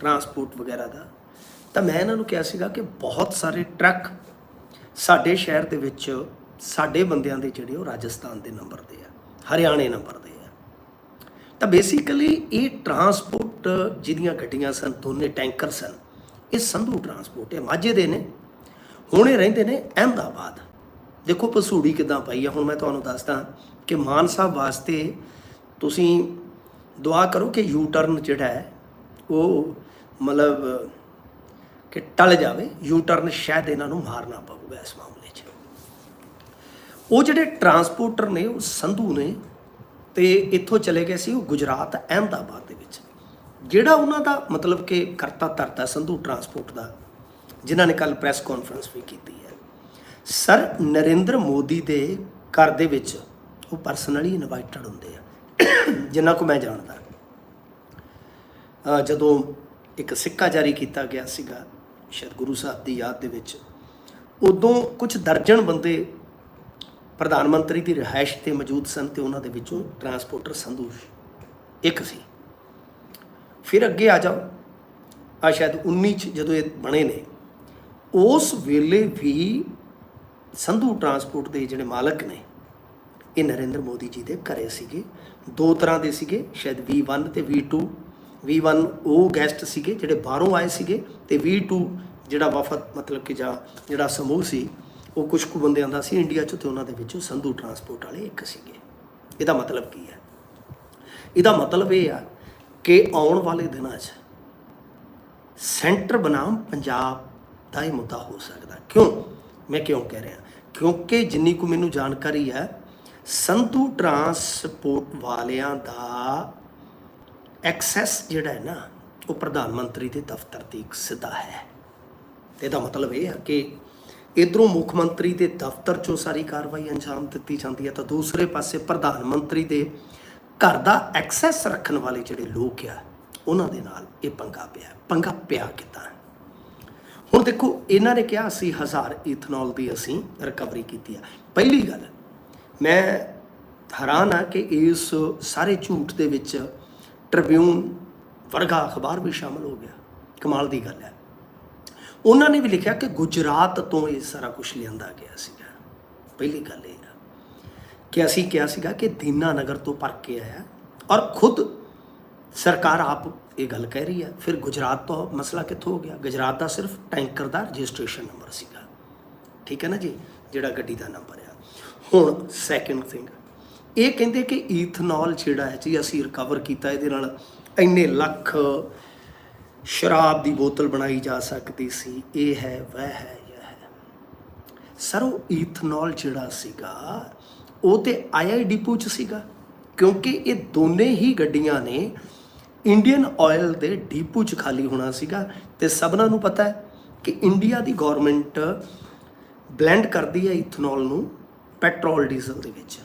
ਟਰਾਂਸਪੋਰਟ ਵਗੈਰਾ ਦਾ। ਤਾਂ ਮੈਂ ਇਹਨਾਂ ਨੂੰ ਕਿਹਾ ਸੀਗਾ ਕਿ ਬਹੁਤ ਸਾਰੇ ਟਰੱਕ ਸਾਡੇ ਸ਼ਹਿਰ ਦੇ ਵਿੱਚ, ਸਾਡੇ ਬੰਦਿਆਂ ਦੇ ਜਿਹੜੇ ਉਹ ਰਾਜਸਥਾਨ ਦੇ ਨੰਬਰ ਦੇ ਆ, ਹਰਿਆਣੇ ਨੰਬਰ ਦੇ ਆ। ਤਾਂ ਬੇਸਿਕਲੀ ਇਹ ਟਰਾਂਸਪੋਰਟ ਜਿਹਦੀਆਂ ਗੱਡੀਆਂ ਸਨ, ਦੋਨੇ ਟੈਂਕਰ ਸਨ, ਇਹ ਸੰਧੂ ਟਰਾਂਸਪੋਰਟ ਹੈ ਮਾਝੇ ਦੇ ਨੇ। ਹੁਣ ਇਹ ਰਹਿੰਦੇ ਨੇ ਅਹਿਮਦਾਬਾਦ। ਦੇਖੋ ਪਸੂੜੀ ਕਿਦਾਂ ਪਾਈ ਆ, ਹੁਣ ਮੈਂ ਤੁਹਾਨੂੰ ਦੱਸਦਾ ਕਿ ਮਾਨ ਸਾਹਿਬ ਵਾਸਤੇ ਤੁਸੀਂ ਦੁਆ ਕਰੋ ਕਿ ਯੂ ਟਰਨ ਜਿਹੜਾ ਹੈ, ਉਹ ਮਤਲਬ ਕਿ ਟਲ ਜਾਵੇ ਯੂ ਟਰਨ ਸ਼ਾਇਦ ਇਹਨਾਂ ਨੂੰ ਮਾਰਨਾ ਪਊਗਾ ਇਸ ਮਾਮਲੇ 'ਚ। ਉਹ ਜਿਹੜੇ ਟਰਾਂਸਪੋਰਟਰ ਨੇ, ਉਹ ਸੰਧੂ ਨੇ ਤੇ ਇੱਥੋਂ ਚਲੇ ਗਏ ਸੀ ਉਹ ਗੁਜਰਾਤ ਅਹਿਮਦਾਬਾਦ ਦੇ ਵਿੱਚ। ਜਿਹੜਾ ਉਹਨਾਂ ਦਾ ਮਤਲਬ ਕਿ ਕਰਤਾ ਧਰਤਾ ਸੰਧੂ ਟਰਾਂਸਪੋਰਟ ਦਾ, ਜਿਨ੍ਹਾਂ ਨੇ ਕੱਲ ਪ੍ਰੈਸ ਕਾਨਫਰੰਸ ਵੀ ਕੀਤੀ ਹੈ। ਸਰ, ਨਰਿੰਦਰ ਮੋਦੀ ਦੇ ਘਰ ਦੇ ਵਿੱਚ ਉਹ ਪਰਸਨਲੀ ਇਨਵਾਈਟਡ ਹੁੰਦੇ ਆ। ਜਿੰਨਾ ਕੋ ਮੈਂ ਜਾਣਦਾ। ਜਦੋਂ ਇੱਕ ਸਿੱਕਾ ਜਾਰੀ ਕੀਤਾ ਗਿਆ ਸੀਗਾ, ਸ਼ਾਇਦ ਗੁਰੂ ਸਾਹਿਬ ਦੀ ਯਾਦ ਦੇ ਵਿੱਚ, ਉਦੋਂ ਕੁਝ ਦਰਜਨ ਬੰਦੇ ਪ੍ਰਧਾਨ ਮੰਤਰੀ ਦੀ ਰਿਹਾਇਸ਼ ਤੇ ਮੌਜੂਦ ਸਨ ਤੇ ਉਹਨਾਂ ਦੇ ਵਿੱਚੋਂ ਟਰਾਂਸਪੋਰਟਰ ਸੰਧੂ ਇੱਕ ਸੀ। ਫਿਰ ਅੱਗੇ ਆ ਜਾਓ। ਆ ਸ਼ਾਇਦ 19 ਚ ਜਦੋਂ ਇਹ ਬਣੇ ਨੇ, ਉਸ ਵੇਲੇ ਵੀ ਸੰਧੂ ਟਰਾਂਸਪੋਰਟ ਦੇ ਜਿਹੜੇ ਮਾਲਕ ਨੇ, ਇਹ ਨਰਿੰਦਰ ਮੋਦੀ ਜੀ ਦੇ ਘਰੇ ਸੀਗੇ। ਦੋ ਤਰ੍ਹਾਂ ਦੇ ਸੀਗੇ, ਸ਼ਾਇਦ V1 ਤੇ V2 V1 ਉਹ ਗੈਸਟ ਸੀਗੇ, ਜਿਹੜੇ ਬਾਹਰੋਂ ਆਏ ਸੀਗੇ ਤੇ V2 ਜਿਹੜਾ ਵਫਦ ਮਤਲਬ ਕਿ ਜਾਂ ਜਿਹੜਾ ਸਮੂਹ ਸੀ, ਉਹ ਕੁਝ ਕੁ ਬੰਦਿਆਂ ਦਾ ਸੀ ਇੰਡੀਆ ਚ ਤੇ ਉਹਨਾਂ ਦੇ ਵਿੱਚੋਂ ਸੰਧੂ ਟਰਾਂਸਪੋਰਟ ਵਾਲੇ ਇੱਕ ਸੀਗੇ। ਇਹਦਾ ਮਤਲਬ ਕੀ ਹੈ? ਇਹਦਾ ਮਤਲਬ ਇਹ ਆ ਕਿ ਆਉਣ ਵਾਲੇ ਦਿਨਾਂ 'ਚ ਸੈਂਟਰ ਬਨਾਮ ਪੰਜਾਬ ਦਾ ਹੀ ਮੁੱਦਾ ਹੋ ਸਕਦਾ। ਕਿਉਂ? ਮੈਂ ਕਿਉਂ ਕਹਿ ਰਿਹਾ? ਕਿਉਂਕਿ ਜਿੰਨੀ ਕੁ ਮੈਨੂੰ ਜਾਣਕਾਰੀ ਹੈ, ਸੰਧੂ ਟਰਾਂਸਪੋਰਟ ਵਾਲਿਆਂ ਦਾ ਐਕਸੈਸ ਜਿਹੜਾ ਹੈ ਨਾ, ਉਹ ਪ੍ਰਧਾਨ ਮੰਤਰੀ ਦੇ ਦਫ਼ਤਰ ਦੀ ਇੱਕ ਸਿੱਧਾ ਹੈ। ਤੇ ਇਹਦਾ ਮਤਲਬ ਇਹ ਹੈ ਕਿ ਇਧਰੋਂ ਮੁੱਖ ਮੰਤਰੀ ਦੇ ਦਫ਼ਤਰ ਚੋਂ ਸਾਰੀ ਕਾਰਵਾਈ ਅੰਜਾਮ ਦਿੱਤੀ ਜਾਂਦੀ ਹੈ, ਤਾਂ ਦੂਸਰੇ ਪਾਸੇ ਪ੍ਰਧਾਨ ਮੰਤਰੀ ਦੇ ਘਰ ਦਾ ਐਕਸੈਸ ਰੱਖਣ ਵਾਲੇ ਜਿਹੜੇ ਲੋਕ ਆ, ਉਹਨਾਂ ਦੇ ਨਾਲ ਇਹ ਪੰਗਾ ਪਿਆ। ਪੰਗਾ ਪਿਆ ਕਿੱਦਾਂ? ਹੁਣ ਦੇਖੋ, ਇਹਨਾਂ ਨੇ ਕਿਹਾ ਅਸੀਂ ਹਜ਼ਾਰ ਇਥਨੋਲ ਦੀ ਅਸੀਂ ਰਿਕਵਰੀ ਕੀਤੀ ਆ। ਪਹਿਲੀ ਗੱਲ, ਮੈਂ ਹੈਰਾਨ ਆ ਕਿ ਇਸ ਸਾਰੇ ਝੂਠ ਦੇ ਵਿੱਚ ਟ੍ਰਿਬਿਊਨ ਵਰਗਾ ਅਖਬਾਰ ਵੀ ਸ਼ਾਮਲ ਹੋ ਗਿਆ। ਕਮਾਲ ਦੀ ਗੱਲ ਹੈ। ਉਹਨਾਂ ਨੇ ਵੀ ਲਿਖਿਆ ਕਿ ਗੁਜਰਾਤ ਤੋਂ ਇਹ ਸਾਰਾ ਕੁਝ ਲਿਆਂਦਾ ਗਿਆ ਸੀਗਾ। ਪਹਿਲੀ ਗੱਲ ਇਹ ਆ ਕਿ ਅਸੀਂ ਕਿਹਾ ਸੀਗਾ ਕਿ ਦੀਨਾ ਨਗਰ ਤੋਂ ਭਰ ਕੇ ਆਇਆ ਔਰ ਖੁਦ ਸਰਕਾਰ ਆਪ ਇਹ ਗੱਲ ਕਹਿ ਰਹੀ ਹੈ। ਫਿਰ ਗੁਜਰਾਤ ਤੋਂ ਮਸਲਾ ਕਿੱਥੋਂ ਹੋ ਗਿਆ? ਗੁਜਰਾਤ ਦਾ ਸਿਰਫ ਟੈਂਕਰ ਦਾ ਰਜਿਸਟ੍ਰੇਸ਼ਨ ਨੰਬਰ ਸੀਗਾ। ਠੀਕ ਹੈ ਨਾ ਜੀ? ਜਿਹੜਾ ਗੱਡੀ ਦਾ ਨੰਬਰ ਆ। ਹੁਣ ਸੈਕੰਡ ਥਿੰਗ ਇਹ ਕਹਿੰਦੇ ਕਿ ਈਥਨੋਲ ਜਿਹੜਾ ਹੈ ਜੀ, ਅਸੀਂ ਰਿਕਵਰ ਕੀਤਾ, ਇਹਦੇ ਨਾਲ ਇੰਨੇ ਲੱਖ ਸ਼ਰਾਬ ਦੀ ਬੋਤਲ ਬਣਾਈ ਜਾ ਸਕਦੀ ਸੀ। ਇਹ ਹੈ, ਵਹ ਹੈ ਇਹ ਹੈ। ਸਰ, ਉਹ ਈਥਨੋਲ ਜਿਹੜਾ ਸੀਗਾ, ਉਹ ਤੇ ਆਈਆਈ ਡਿਪੂ ਚ ਸੀਗਾ। ਕਿਉਂਕਿ ਇਹ ਦੋਨੇ ਹੀ ਗੱਡੀਆਂ ਨੇ ਇੰਡੀਅਨ ਆਇਲ ਦੇ ਡੀਪੂ ਚ ਖਾਲੀ ਹੋਣਾ ਸੀਗਾ ਤੇ ਸਭਨਾਂ ਨੂੰ ਪਤਾ ਹੈ ਕਿ ਇੰਡੀਆ ਦੀ ਗਵਰਨਮੈਂਟ ਬਲੈਂਡ ਕਰਦੀ ਹੈ ਇਥਨੋਲ ਨੂੰ ਪੈਟਰੋਲ ਡੀਜ਼ਲ ਦੇ ਵਿੱਚ।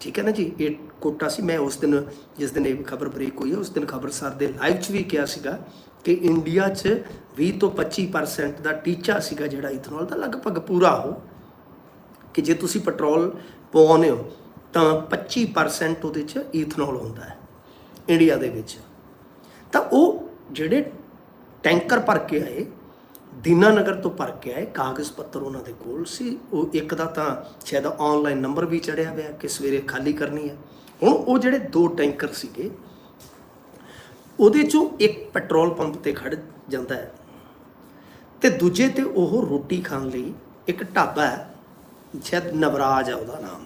ਠੀਕ ਹੈ ਨਾ ਜੀ? ਇਹ ਕੋਟਾ ਸੀ। ਮੈਂ ਉਸ ਦਿਨ, ਜਿਸ ਦਿਨ ਇਹ ਖਬਰ ਬ੍ਰੇਕ ਹੋਈ ਹੈ, ਉਸ ਦਿਨ ਖਬਰਸਾਰ ਦੇ ਲਾਈਵ 'ਚ ਵੀ ਕਿਹਾ ਸੀਗਾ ਕਿ ਇੰਡੀਆ 'ਚ 20 ਤੋਂ 25% ਦਾ ਟੀਚਾ ਸੀਗਾ ਜਿਹੜਾ ਇਥਨੋਲ ਦਾ, ਲਗਭਗ ਪੂਰਾ ਹੋ ਕਿ ਜੇ ਤੁਸੀਂ ਪੈਟਰੋਲ ਪਵਾਉਂਦੇ ਹੋ, ਤਾਂ 25% ਉਹਦੇ 'ਚ ਇਥਨੋਲ ਹੁੰਦਾ ਹੈ, ਇੰਡੀਆ ਦੇ ਵਿੱਚ। ਤਾਂ ਉਹ ਜਿਹੜੇ ਟੈਂਕਰ ਭਰ ਕੇ ਆਏ ਦੀਨਾਨਗਰ ਤੋਂ ਭਰ ਕੇ ਆਏ, ਕਾਗਜ਼ ਪੱਤਰ ਉਹਨਾਂ ਦੇ ਕੋਲ ਸੀ। ਉਹ ਇੱਕ ਦਾ ਤਾਂ ਸ਼ਾਇਦ ਆਨਲਾਈਨ ਨੰਬਰ ਵੀ ਚੜਿਆ ਹੋਇਆ ਕਿ ਸਵੇਰੇ ਖਾਲੀ ਕਰਨੀ ਹੈ। ਹੁਣ ਉਹ ਜਿਹੜੇ ਦੋ ਟੈਂਕਰ ਸੀਗੇ, ਉਹਦੇ ਚੋਂ ਇੱਕ ਪੈਟਰੋਲ ਪੰਪ ਤੇ ਖੜ ਜਾਂਦਾ ਹੈ ਤੇ ਦੂਜੇ ਤੇ ਉਹ ਰੋਟੀ ਖਾਣ ਲਈ ਇੱਕ ਢਾਬਾ ਹੈ, ਸ਼ਾਇਦ ਨਵਰਾਜ ਹੈ ਉਹਦਾ ਨਾਮ।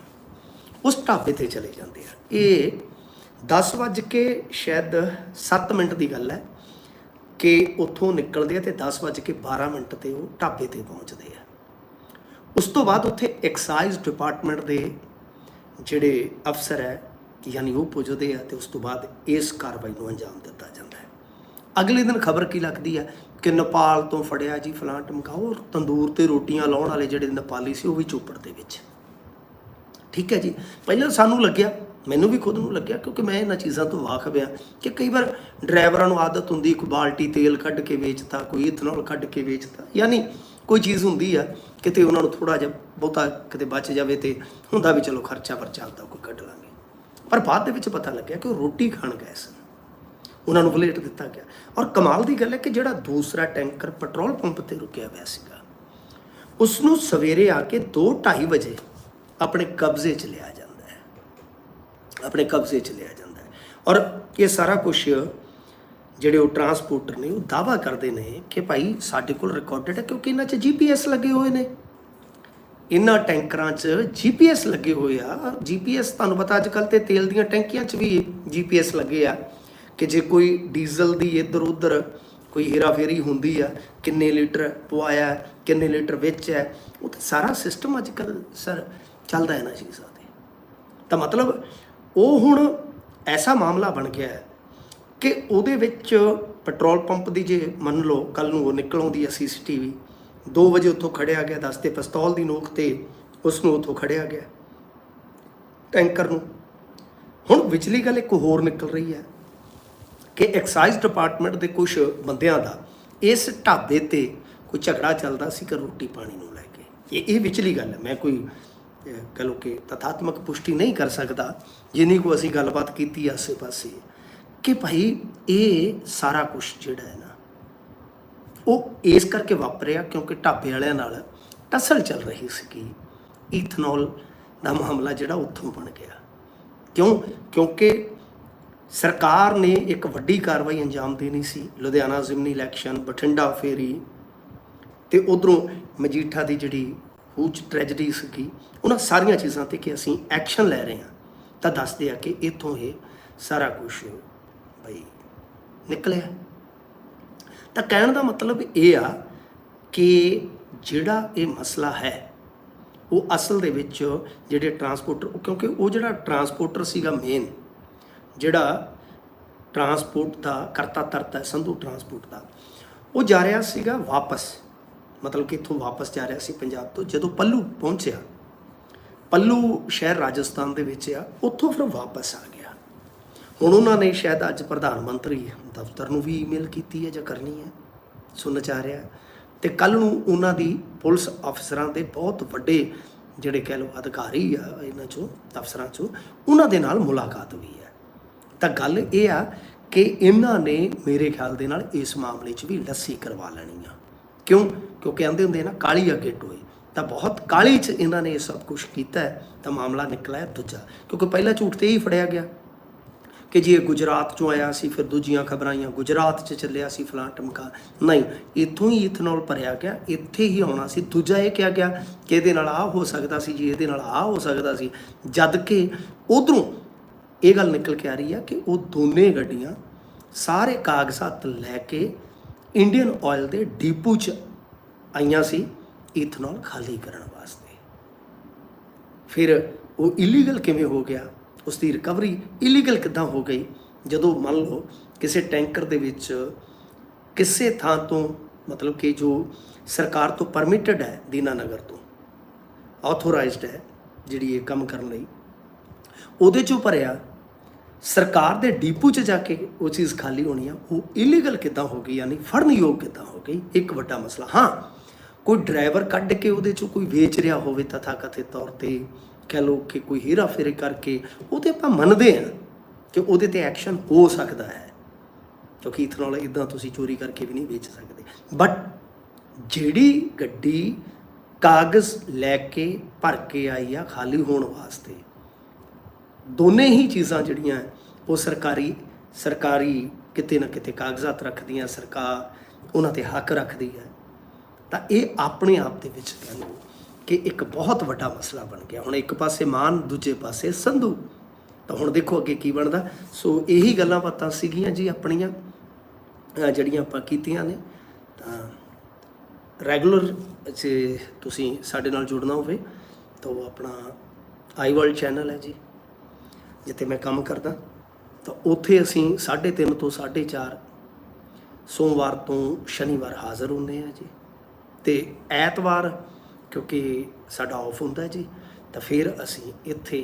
ਉਸ ਢਾਬੇ ਤੇ ਚਲੇ ਜਾਂਦੇ ਆ। ਇਹ 10 ਵੱਜ ਕੇ ਸ਼ਾਇਦ 7 ਮਿੰਟ ਦੀ ਗੱਲ ਹੈ ਕਿ ਉੱਥੋਂ ਨਿਕਲਦੇ ਆ ਤੇ 10 ਵੱਜ ਕੇ 12 ਮਿੰਟ ਤੇ ਉਹ ਢਾਬੇ ਤੇ ਪਹੁੰਚਦੇ ਆ। ਉਸ ਤੋਂ ਬਾਅਦ ਉੱਥੇ ਐਕਸਾਈਜ਼ ਡਿਪਾਰਟਮੈਂਟ ਦੇ ਜਿਹੜੇ ਅਫਸਰ ਹੈ, ਯਾਨੀ ਉਹ ਪੁੱਜਦੇ ਆ ਤੇ ਉਸ ਤੋਂ ਬਾਅਦ ਇਸ ਕਾਰਵਾਈ ਨੂੰ ਅੰਜਾਮ ਦਿੱਤਾ ਜਾਂਦਾ ਹੈ। ਅਗਲੇ ਦਿਨ ਖਬਰ ਕੀ ਲੱਗਦੀ ਹੈ ਕਿ ਨੇਪਾਲ ਤੋਂ ਫੜਿਆ ਜੀ ਫਲਾਂ ਟਮਕਾਓ ਤੰਦੂਰ ਤੇ ਰੋਟੀਆਂ ਲਾਉਣ ਵਾਲੇ ਜਿਹੜੇ ਨੇਪਾਲੀ ਸੀ ਉਹ ਵੀ ਚੋਪੜ ਦੇ ਵਿੱਚ। ਠੀਕ ਹੈ ਜੀ। ਪਹਿਲਾਂ ਸਾਨੂੰ ਲੱਗਿਆ ਮੈਨੂੰ ਵੀ ਖੁਦ ਨੂੰ ਲੱਗਿਆ ਕਿਉਂਕਿ ਮੈਂ ਇਹਨਾਂ ਚੀਜ਼ਾਂ ਤੋਂ ਵਾਕਿਫ ਆ ਕਿ ਕਈ ਵਾਰ ਡਰਾਈਵਰਾਂ ਨੂੰ ਆਦਤ ਹੁੰਦੀ ਕੋਈ ਬਾਲਟੀ ਤੇਲ ਕੱਢ ਕੇ ਵੇਚਤਾ, ਕੋਈ ਇਥਨੋਲ ਕੱਢ ਕੇ ਵੇਚਤਾ, ਯਾਨੀ ਕੋਈ ਚੀਜ਼ ਹੁੰਦੀ ਆ ਕਿਤੇ ਉਹਨਾਂ ਨੂੰ ਥੋੜਾ ਜਿਹਾ ਬਹੁਤਾ ਕਿਤੇ ਬਚ ਜਾਵੇ ਤੇ ਹੁੰਦਾ ਵੀ ਚਲੋ ਖਰਚਾ ਵਰਚਾ ਆਪਦਾ ਕੋਈ ਕੱਢ ਲਾਂਗੇ। ਪਰ ਬਾਅਦ ਦੇ ਵਿੱਚ ਪਤਾ ਲੱਗਿਆ ਕਿ ਉਹ ਰੋਟੀ ਖਾਣ ਗਏ ਸਨ। ਉਹਨਾਂ ਨੂੰ ਪਲੇਟ ਦਿੱਤਾ ਗਿਆ। ਔਰ ਕਮਾਲ ਦੀ ਗੱਲ ਹੈ ਕਿ ਜਿਹੜਾ ਦੂਸਰਾ ਟੈਂਕਰ ਪੈਟਰੋਲ ਪੰਪ ਤੇ ਰੁਕਿਆ ਹੋਇਆ ਸੀਗਾ ਉਸ ਨੂੰ ਸਵੇਰੇ ਆ ਕੇ 2:30 ਵਜੇ ਆਪਣੇ ਕਬਜ਼ੇ 'ਚ ਲਿਆ ਜਾਂਦਾ ਆਪਣੇ ਕਬਜ਼ੇ 'ਚ ਲਿਆ ਜਾਂਦਾ ਹੈ। ਔਰ ਇਹ ਸਾਰਾ ਕੁਝ ਜਿਹੜੇ ਉਹ ਟਰਾਂਸਪੋਰਟਰ ਨੇ, ਉਹ ਦਾਵਾ ਕਰਦੇ ਨੇ ਕਿ ਭਾਈ ਸਾਡੇ ਕੋਲ ਰਿਕਾਰਡਡ ਹੈ ਕਿਉਂਕਿ ਇਹਨਾਂ 'ਚ ਜੀਪੀਐਸ ਲੱਗੇ ਹੋਏ ਨੇ। ਇਹਨਾਂ ਟੈਂਕਰਾਂ 'ਚ ਜੀਪੀਐਸ ਲੱਗੇ ਹੋਏ ਆ। ਜੀਪੀਐਸ ਤੁਹਾਨੂੰ ਪਤਾ ਅੱਜ ਕੱਲ ਤੇ ਤੇਲ ਦੀਆਂ ਟੈਂਕੀਆਂ 'ਚ ਵੀ ਜੀਪੀਐਸ ਲੱਗੇ ਆ ਕਿ ਜੇ ਕੋਈ ਡੀਜ਼ਲ ਦੀ ਇੱਧਰ ਉੱਧਰ ਕੋਈ ਹੇਰਾਫੇਰੀ ਹੁੰਦੀ ਆ, ਕਿੰਨੇ ਲੀਟਰ ਪਵਾਇਆ, ਕਿੰਨੇ ਲੀਟਰ ਵਿੱਚ ਹੈ, ਉਹ ਤਾਂ ਸਾਰਾ ਸਿਸਟਮ ਅੱਜ ਕੱਲ ਸਰ ਚੱਲਦਾ ਹੈ ਨਾ ਚੀਜ਼ਾਂ ਤੇ ਤਾਂ ਮਤਲਬ ਉਹ ਹੁਣ ਐਸਾ ਮਾਮਲਾ ਬਣ ਗਿਆ ਹੈ ਕਿ ਉਹਦੇ ਵਿੱਚ ਪੈਟਰੋਲ ਪੰਪ ਦੀ ਜੇ ਮੰਨ ਲਓ ਕੱਲ ਨੂੰ ਉਹ ਨਿਕਲ ਆਉਂਦੀ ਹੈ ਸੀਸੀਟੀਵੀ 2 ਵਜੇ ਉੱਥੋਂ ਖੜਿਆ ਗਿਆ 10 ਪਿਸਤੌਲ ਦੀ ਨੋਕ ਤੇ ਉਸ ਨੂੰ ਉੱਥੋਂ ਖੜਿਆ ਗਿਆ ਟੈਂਕਰ ਨੂੰ। ਹੁਣ ਵਿਚਲੀ ਗੱਲ ਇੱਕ ਹੋਰ ਨਿਕਲ ਰਹੀ ਹੈ ਕਿ ਐਕਸਾਈਜ਼ ਡਿਪਾਰਟਮੈਂਟ ਦੇ ਕੁਝ ਬੰਦਿਆਂ ਦਾ ਇਸ ਢਾਬੇ ਤੇ ਕੋਈ ਝਗੜਾ ਚੱਲਦਾ ਸੀ ਕਿ ਰੋਟੀ ਪਾਣੀ ਨੂੰ ਲੈ ਕੇ। ਇਹ ਇਹ ਵਿਚਲੀ ਗੱਲ ਹੈ, ਮੈਂ ਕੋਈ ਕਹਿ ਲਓ ਕਿ ਤਥਾਤਮਕ ਪੁਸ਼ਟੀ ਨਹੀਂ ਕਰ ਸਕਦਾ, ਜਿੰਨੀ ਕੋ ਅਸੀਂ ਗੱਲਬਾਤ ਕੀਤੀ ਆਸੇ-ਪਾਸੇ, ਕਿ ਭਾਈ ਇਹ ਸਾਰਾ ਕੁਝ ਜਿਹੜਾ ਹੈ ਨਾ, ਉਹ ਇਸ ਕਰਕੇ ਵਾਪਰਿਆ ਕਿਉਂਕਿ ਢਾਬੇ ਵਾਲਿਆਂ ਨਾਲ ਟਸਲ ਚੱਲ ਰਹੀ ਸੀਗੀ। ਕਿ ਇਥਨੋਲ ਦਾ ਮਾਮਲਾ ਜਿਹੜਾ ਉੱਥੋਂ ਬਣ ਗਿਆ। ਕਿਉਂ? ਕਿਉਂਕਿ ਸਰਕਾਰ ਨੇ ਇੱਕ ਵੱਡੀ ਕਾਰਵਾਈ ਅੰਜਾਮ ਦੇਣੀ ਸੀ, ਲੁਧਿਆਣਾ ਜ਼ਿਮਨੀ ਇਲੈਕਸ਼ਨ, ਬਠਿੰਡਾ ਫੇਰੀ, ਤੇ ਉਧਰੋਂ ਮਜੀਠਾ ਦੀ ਜਿਹੜੀ ਹੂਜ ਟ੍ਰੈਜਡੀ ਸੀਗੀ। ਉਹਨਾਂ ਸਾਰੀਆਂ ਚੀਜ਼ਾਂ ਤੇ ਕਿ ਅਸੀਂ ਐਕਸ਼ਨ ਲੈ ਰਹੇ ਹਾਂ। ਤਾਂ ਦੱਸਦੇ ਆ ਕਿ ਇੱਥੋਂ ਇਹ ਸਾਰਾ ਕੁਝ ਬਈ ਨਿਕਲਿਆ। ਤਾਂ ਕਹਿਣ ਦਾ ਮਤਲਬ ਇਹ ਆ ਕਿ ਜਿਹੜਾ ਇਹ ਮਸਲਾ ਹੈ, ਉਹ ਅਸਲ ਦੇ ਵਿੱਚ ਜਿਹੜੇ ਟਰਾਂਸਪੋਰਟਰ ਕਿਉਂਕਿ ਉਹ ਜਿਹੜਾ ਟਰਾਂਸਪੋਰਟਰ ਸੀਗਾ ਮੇਨ ਜਿਹੜਾ ਟਰਾਂਸਪੋਰਟ ਦਾ ਕਰਤਾ ਧਰਤਾ ਸੰਧੂ ਟਰਾਂਸਪੋਰਟ ਦਾ, ਉਹ ਜਾ ਰਿਹਾ ਸੀਗਾ ਵਾਪਸ। ਮਤਲਬ ਕਿ ਇੱਥੋਂ ਵਾਪਸ ਜਾ ਰਿਹਾ ਸੀ ਪੰਜਾਬ ਤੋਂ, ਜਦੋਂ ਪੱਲੂ ਪਹੁੰਚਿਆ, ਪੱਲੂ ਸ਼ਹਿਰ ਰਾਜਸਥਾਨ ਦੇ ਵਿੱਚ ਆ, ਉੱਥੋਂ ਫਿਰ ਵਾਪਸ ਆ ਗਿਆ। ਹੁਣ ਉਹਨਾਂ ਨੇ ਸ਼ਾਇਦ ਅੱਜ ਪ੍ਰਧਾਨ ਮੰਤਰੀ ਦਫ਼ਤਰ ਨੂੰ ਵੀ ਈਮੇਲ ਕੀਤੀ ਹੈ ਜਾਂ ਕਰਨੀ ਹੈ, ਸੁਣਨ ਚ ਆ ਰਿਹਾ ਤੇ ਕੱਲ ਨੂੰ ਉਹਨਾਂ ਦੀ ਪੁਲਿਸ ਅਫਸਰਾਂ ਦੇ ਬਹੁਤ ਵੱਡੇ ਜਿਹੜੇ ਕਹਿ ਲਓ ਅਧਿਕਾਰੀ ਆ, ਇਹਨਾਂ ਚੋਂ, ਅਫਸਰਾਂ ਚੋਂ, ਉਹਨਾਂ ਦੇ ਨਾਲ ਮੁਲਾਕਾਤ ਹੋਈ ਹੈ। ਤਾਂ ਗੱਲ ਇਹ ਆ ਕਿ ਇਹਨਾਂ ਨੇ ਮੇਰੇ ਖਿਆਲ ਦੇ ਨਾਲ ਇਸ ਮਾਮਲੇ 'ਚ ਵੀ ਲੱਸੀ ਕਰਵਾ ਲੈਣੀ ਆ। ਕਿਉਂ? ਕਿਉਂਕਿ ਆਂਦੇ ਹੁੰਦੇ ਨਾ, ਕਾਲੀ ਅੱਗੇ ਟੋਏ ਤਾਂ ਬਹੁਤ ਕਾਲੀ 'ਚ ਇਹਨਾਂ ਨੇ ਇਹ ਸਭ ਕੁਝ ਕੀਤਾ ਤਾਂ ਮਾਮਲਾ ਨਿਕਲਿਆ ਦੂਜਾ। ਕਿਉਂਕਿ ਪਹਿਲਾ ਝੂਠ ਤੇ ਹੀ ਫੜਿਆ ਗਿਆ ਕਿ ਜੀ ਇਹ ਗੁਜਰਾਤ ਚੋਂ ਆਇਆ ਸੀ, ਫਿਰ ਦੂਜੀਆਂ ਖਬਰਾਂ ਆਈਆਂ ਗੁਜਰਾਤ 'ਚ ਚੱਲਿਆ ਸੀ ਫਲਾਂ ਟਮਕਾ। ਨਹੀਂ, ਇੱਥੋਂ ਹੀ ਇਥਨੋਲ ਭਰਿਆ ਗਿਆ, ਇੱਥੇ ਹੀ ਆਉਣਾ ਸੀ। ਦੂਜਾ ਇਹ ਕਿਹਾ ਗਿਆ ਕਿ ਇਹਦੇ ਨਾਲ ਆ ਹੋ ਸਕਦਾ ਸੀ ਜੀ, ਇਹਦੇ ਨਾਲ ਆ ਹੋ ਸਕਦਾ ਸੀ। ਜਦ ਕਿ ਉਧਰੋਂ ਇਹ ਗੱਲ ਨਿਕਲ ਕੇ ਆ ਰਹੀ ਆ ਕਿ ਉਹ ਦੋਨੇ ਗੱਡੀਆਂ ਸਾਰੇ ਕਾਗਜ਼ਾਤ ਲੈ ਕੇ ਇੰਡੀਅਨ ਆਇਲ ਦੇ ਡੀਪੂ 'ਚ ਆਈਆਂ ਸੀ ਇਥਨੋਲ ਖਾਲੀ ਕਰਨ ਵਾਸਤੇ। ਫਿਰ ਉਹ ਇਲੀਗਲ ਕਿਵੇਂ ਹੋ ਗਿਆ? ਉਸ ਦੀ ਰਿਕਵਰੀ ਇਲੀਗਲ ਕਿੱਦਾਂ ਹੋ ਗਈ? ਜਦੋਂ ਮੰਨ ਲਓ ਕਿਸੇ ਟੈਂਕਰ ਦੇ ਵਿੱਚ ਕਿਸੇ ਥਾਂ ਤੋਂ, ਮਤਲਬ ਕਿ ਜੋ ਸਰਕਾਰ ਤੋਂ ਪਰਮਿਟਡ ਹੈ ਦੀਨਾਨਗਰ ਤੋਂ ਆਥੋਰਾਈਜ਼ਡ ਹੈ ਜਿਹੜੀ ਇਹ ਕੰਮ ਕਰਨ ਲਈ, ਉਹਦੇ ਚੋਂ ਭਰਿਆ ਸਰਕਾਰ ਦੇ ਡੀਪੂ 'ਚ ਜਾ ਕੇ ਉਹ ਚੀਜ਼ ਖਾਲੀ ਹੋਣੀ ਆ, ਉਹ ਇਲੀਗਲ ਕਿੱਦਾਂ ਹੋ ਗਈ, ਯਾਨੀ ਫੜਨ ਯੋਗ ਕਿੱਦਾਂ ਹੋ ਗਈ, ਇੱਕ ਵੱਡਾ ਮਸਲਾ। ਹਾਂ, ਕੋਈ ਡਰਾਈਵਰ ਕੱਢ ਕੇ ਉਹਦੇ 'ਚੋਂ ਕੋਈ ਵੇਚ ਰਿਹਾ ਹੋਵੇ ਤਥਾਕਥਿਤ ਤੌਰ ਤੇ, ਕਹਿ ਲਓ ਕਿ ਕੋਈ ਹੀਰਾ ਫੇਰੇ ਕਰਕੇ, ਉਹ ਤੇ ਆਪਾਂ ਮੰਨਦੇ ਆ ਕਿ ਉਹਦੇ ਤੇ ਐਕਸ਼ਨ ਹੋ ਸਕਦਾ ਹੈ, ਕਿਉਂਕਿ ਇਥਨੋਲ ਇਦਾਂ ਤੁਸੀਂ ਚੋਰੀ ਕਰਕੇ ਵੀ ਨਹੀਂ ਵੇਚ ਸਕਦੇ। ਬਟ ਜਿਹੜੀ ਗੱਡੀ ਕਾਗਜ਼ ਲੈ ਕੇ ਭਰ ਕੇ ਆਈ ਆ ਖਾਲੀ ਹੋਣ ਵਾਸਤੇ ਦੋਨੇ ਹੀ ਚੀਜ਼ਾਂ ਜਿਹੜੀਆਂ ਉਹ ਸਰਕਾਰੀ ਸਰਕਾਰੀ ਕਿਤੇ ਨਾ ਕਿਤੇ ਕਾਗਜ਼ਾਤ ਰੱਖਦੀਆਂ ਸਰਕਾਰ ਉਹਨਾਂ ਤੇ ਹੱਕ ਰੱਖਦੀ ਹੈ। ਤਾਂ ਇਹ ਆਪਣੇ ਆਪ ਦੇ ਵਿੱਚ ਕਹਿ ਲਓ ਕਿ ਇੱਕ ਬਹੁਤ ਵੱਡਾ ਮਸਲਾ ਬਣ ਗਿਆ। ਹੁਣ ਇੱਕ ਪਾਸੇ ਮਾਨ, ਦੂਜੇ ਪਾਸੇ ਸੰਧੂ। ਤਾਂ ਹੁਣ ਦੇਖੋ ਅੱਗੇ ਕੀ ਬਣਦਾ। ਸੋ ਇਹੀ ਗੱਲਾਂ ਬਾਤਾਂ ਸੀਗੀਆਂ ਜੀ ਆਪਣੀਆਂ ਜਿਹੜੀਆਂ ਆਪਾਂ ਕੀਤੀਆਂ ਨੇ। ਤਾਂ ਰੈਗੂਲਰ ਜੇ ਤੁਸੀਂ ਸਾਡੇ ਨਾਲ ਜੁੜਨਾ ਹੋਵੇ, ਤਾਂ ਉਹ ਆਪਣਾ ਆਈ ਵਰਲਡ ਚੈਨਲ ਹੈ ਜੀ। ਜਿੱਥੇ ਮੈਂ ਕੰਮ ਕਰਦਾ, ਤਾਂ ਉੱਥੇ ਅਸੀਂ 3:30 ਤੋਂ 4:30 ਸੋਮਵਾਰ ਤੋਂ ਸ਼ਨੀਵਾਰ ਹਾਜ਼ਰ ਹੁੰਦੇ ਆ ਜੀ। ਤੇ ਐਤਵਾਰ, ਕਿਉਂਕਿ ਸਾਡਾ ਆਫ ਹੁੰਦਾ ਜੀ, ਤਾਂ ਫਿਰ ਅਸੀਂ ਇੱਥੇ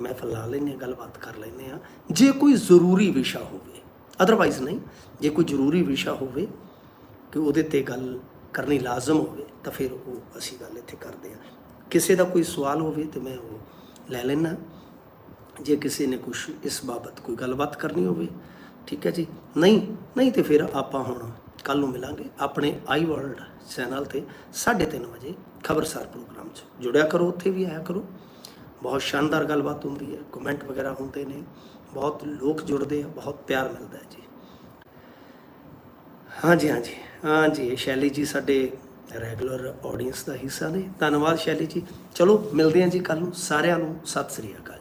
ਮਹਿਫਲ ਲਾ ਲੈਂਦੇ ਹਾਂ, ਗੱਲਬਾਤ ਕਰ ਲੈਂਦੇ ਆ ਜੇ ਕੋਈ ਜ਼ਰੂਰੀ ਵਿਸ਼ਾ ਹੋਵੇ ਅਦਰਵਾਈਜ਼ ਨਹੀਂ, ਜੇ ਕੋਈ ਜ਼ਰੂਰੀ ਵਿਸ਼ਾ ਹੋਵੇ ਕਿ ਉਹਦੇ ਤੇ ਗੱਲ ਕਰਨੀ ਲਾਜ਼ਮ ਹੋਵੇ, ਤਾਂ ਫਿਰ ਉਹ ਅਸੀਂ ਗੱਲ ਇੱਥੇ ਕਰਦੇ ਆ ਕਿਸੇ ਦਾ ਕੋਈ ਸਵਾਲ ਹੋਵੇ ਤੇ ਮੈਂ ਉਹ ਲੈ ਲੈਣਾ ਜੇ ਕਿਸੇ ਨੇ ਕੁਝ ਇਸ ਬਾਬਤ ਕੋਈ ਗੱਲਬਾਤ ਕਰਨੀ ਹੋਵੇ, ਠੀਕ ਹੈ ਜੀ? ਨਹੀਂ ਨਹੀਂ ਤੇ ਫਿਰ ਆਪਾਂ ਹੁਣ ਕੱਲ ਨੂੰ ਮਿਲਾਂਗੇ ਆਪਣੇ ਆਈ ਵਰਲਡ ਚੈਨਲ ਤੇ 3:30 ਵਜੇ ਖਬਰਸਾਰ ਪ੍ਰੋਗਰਾਮ 'ਚ। ਜੁੜਿਆ ਕਰੋ, ਉੱਥੇ ਵੀ ਆਇਆ ਕਰੋ। ਬਹੁਤ ਸ਼ਾਨਦਾਰ ਗੱਲਬਾਤ ਹੁੰਦੀ ਹੈ, ਕਮੈਂਟ ਵਗੈਰਾ ਹੁੰਦੇ ਨੇ, ਬਹੁਤ ਲੋਕ ਜੁੜਦੇ ਆ, ਬਹੁਤ ਪਿਆਰ ਮਿਲਦਾ ਹੈ ਜੀ। ਹਾਂਜੀ ਹਾਂਜੀ ਹਾਂਜੀ, ਸ਼ੈਲੀ ਜੀ ਸਾਡੇ ਰੈਗੂਲਰ ਆਡੀਅנס ਦਾ ਹਿੱਸਾ ਨੇ। ਧੰਨਵਾਦ ਸ਼ੈਲੀ ਜੀ। ਚਲੋ, ਮਿਲਦੇ ਹਾਂ ਜੀ ਕੱਲ ਨੂੰ। ਸਾਰਿਆਂ ਨੂੰ ਸਤਿ ਸ੍ਰੀ ਅਕਾਲ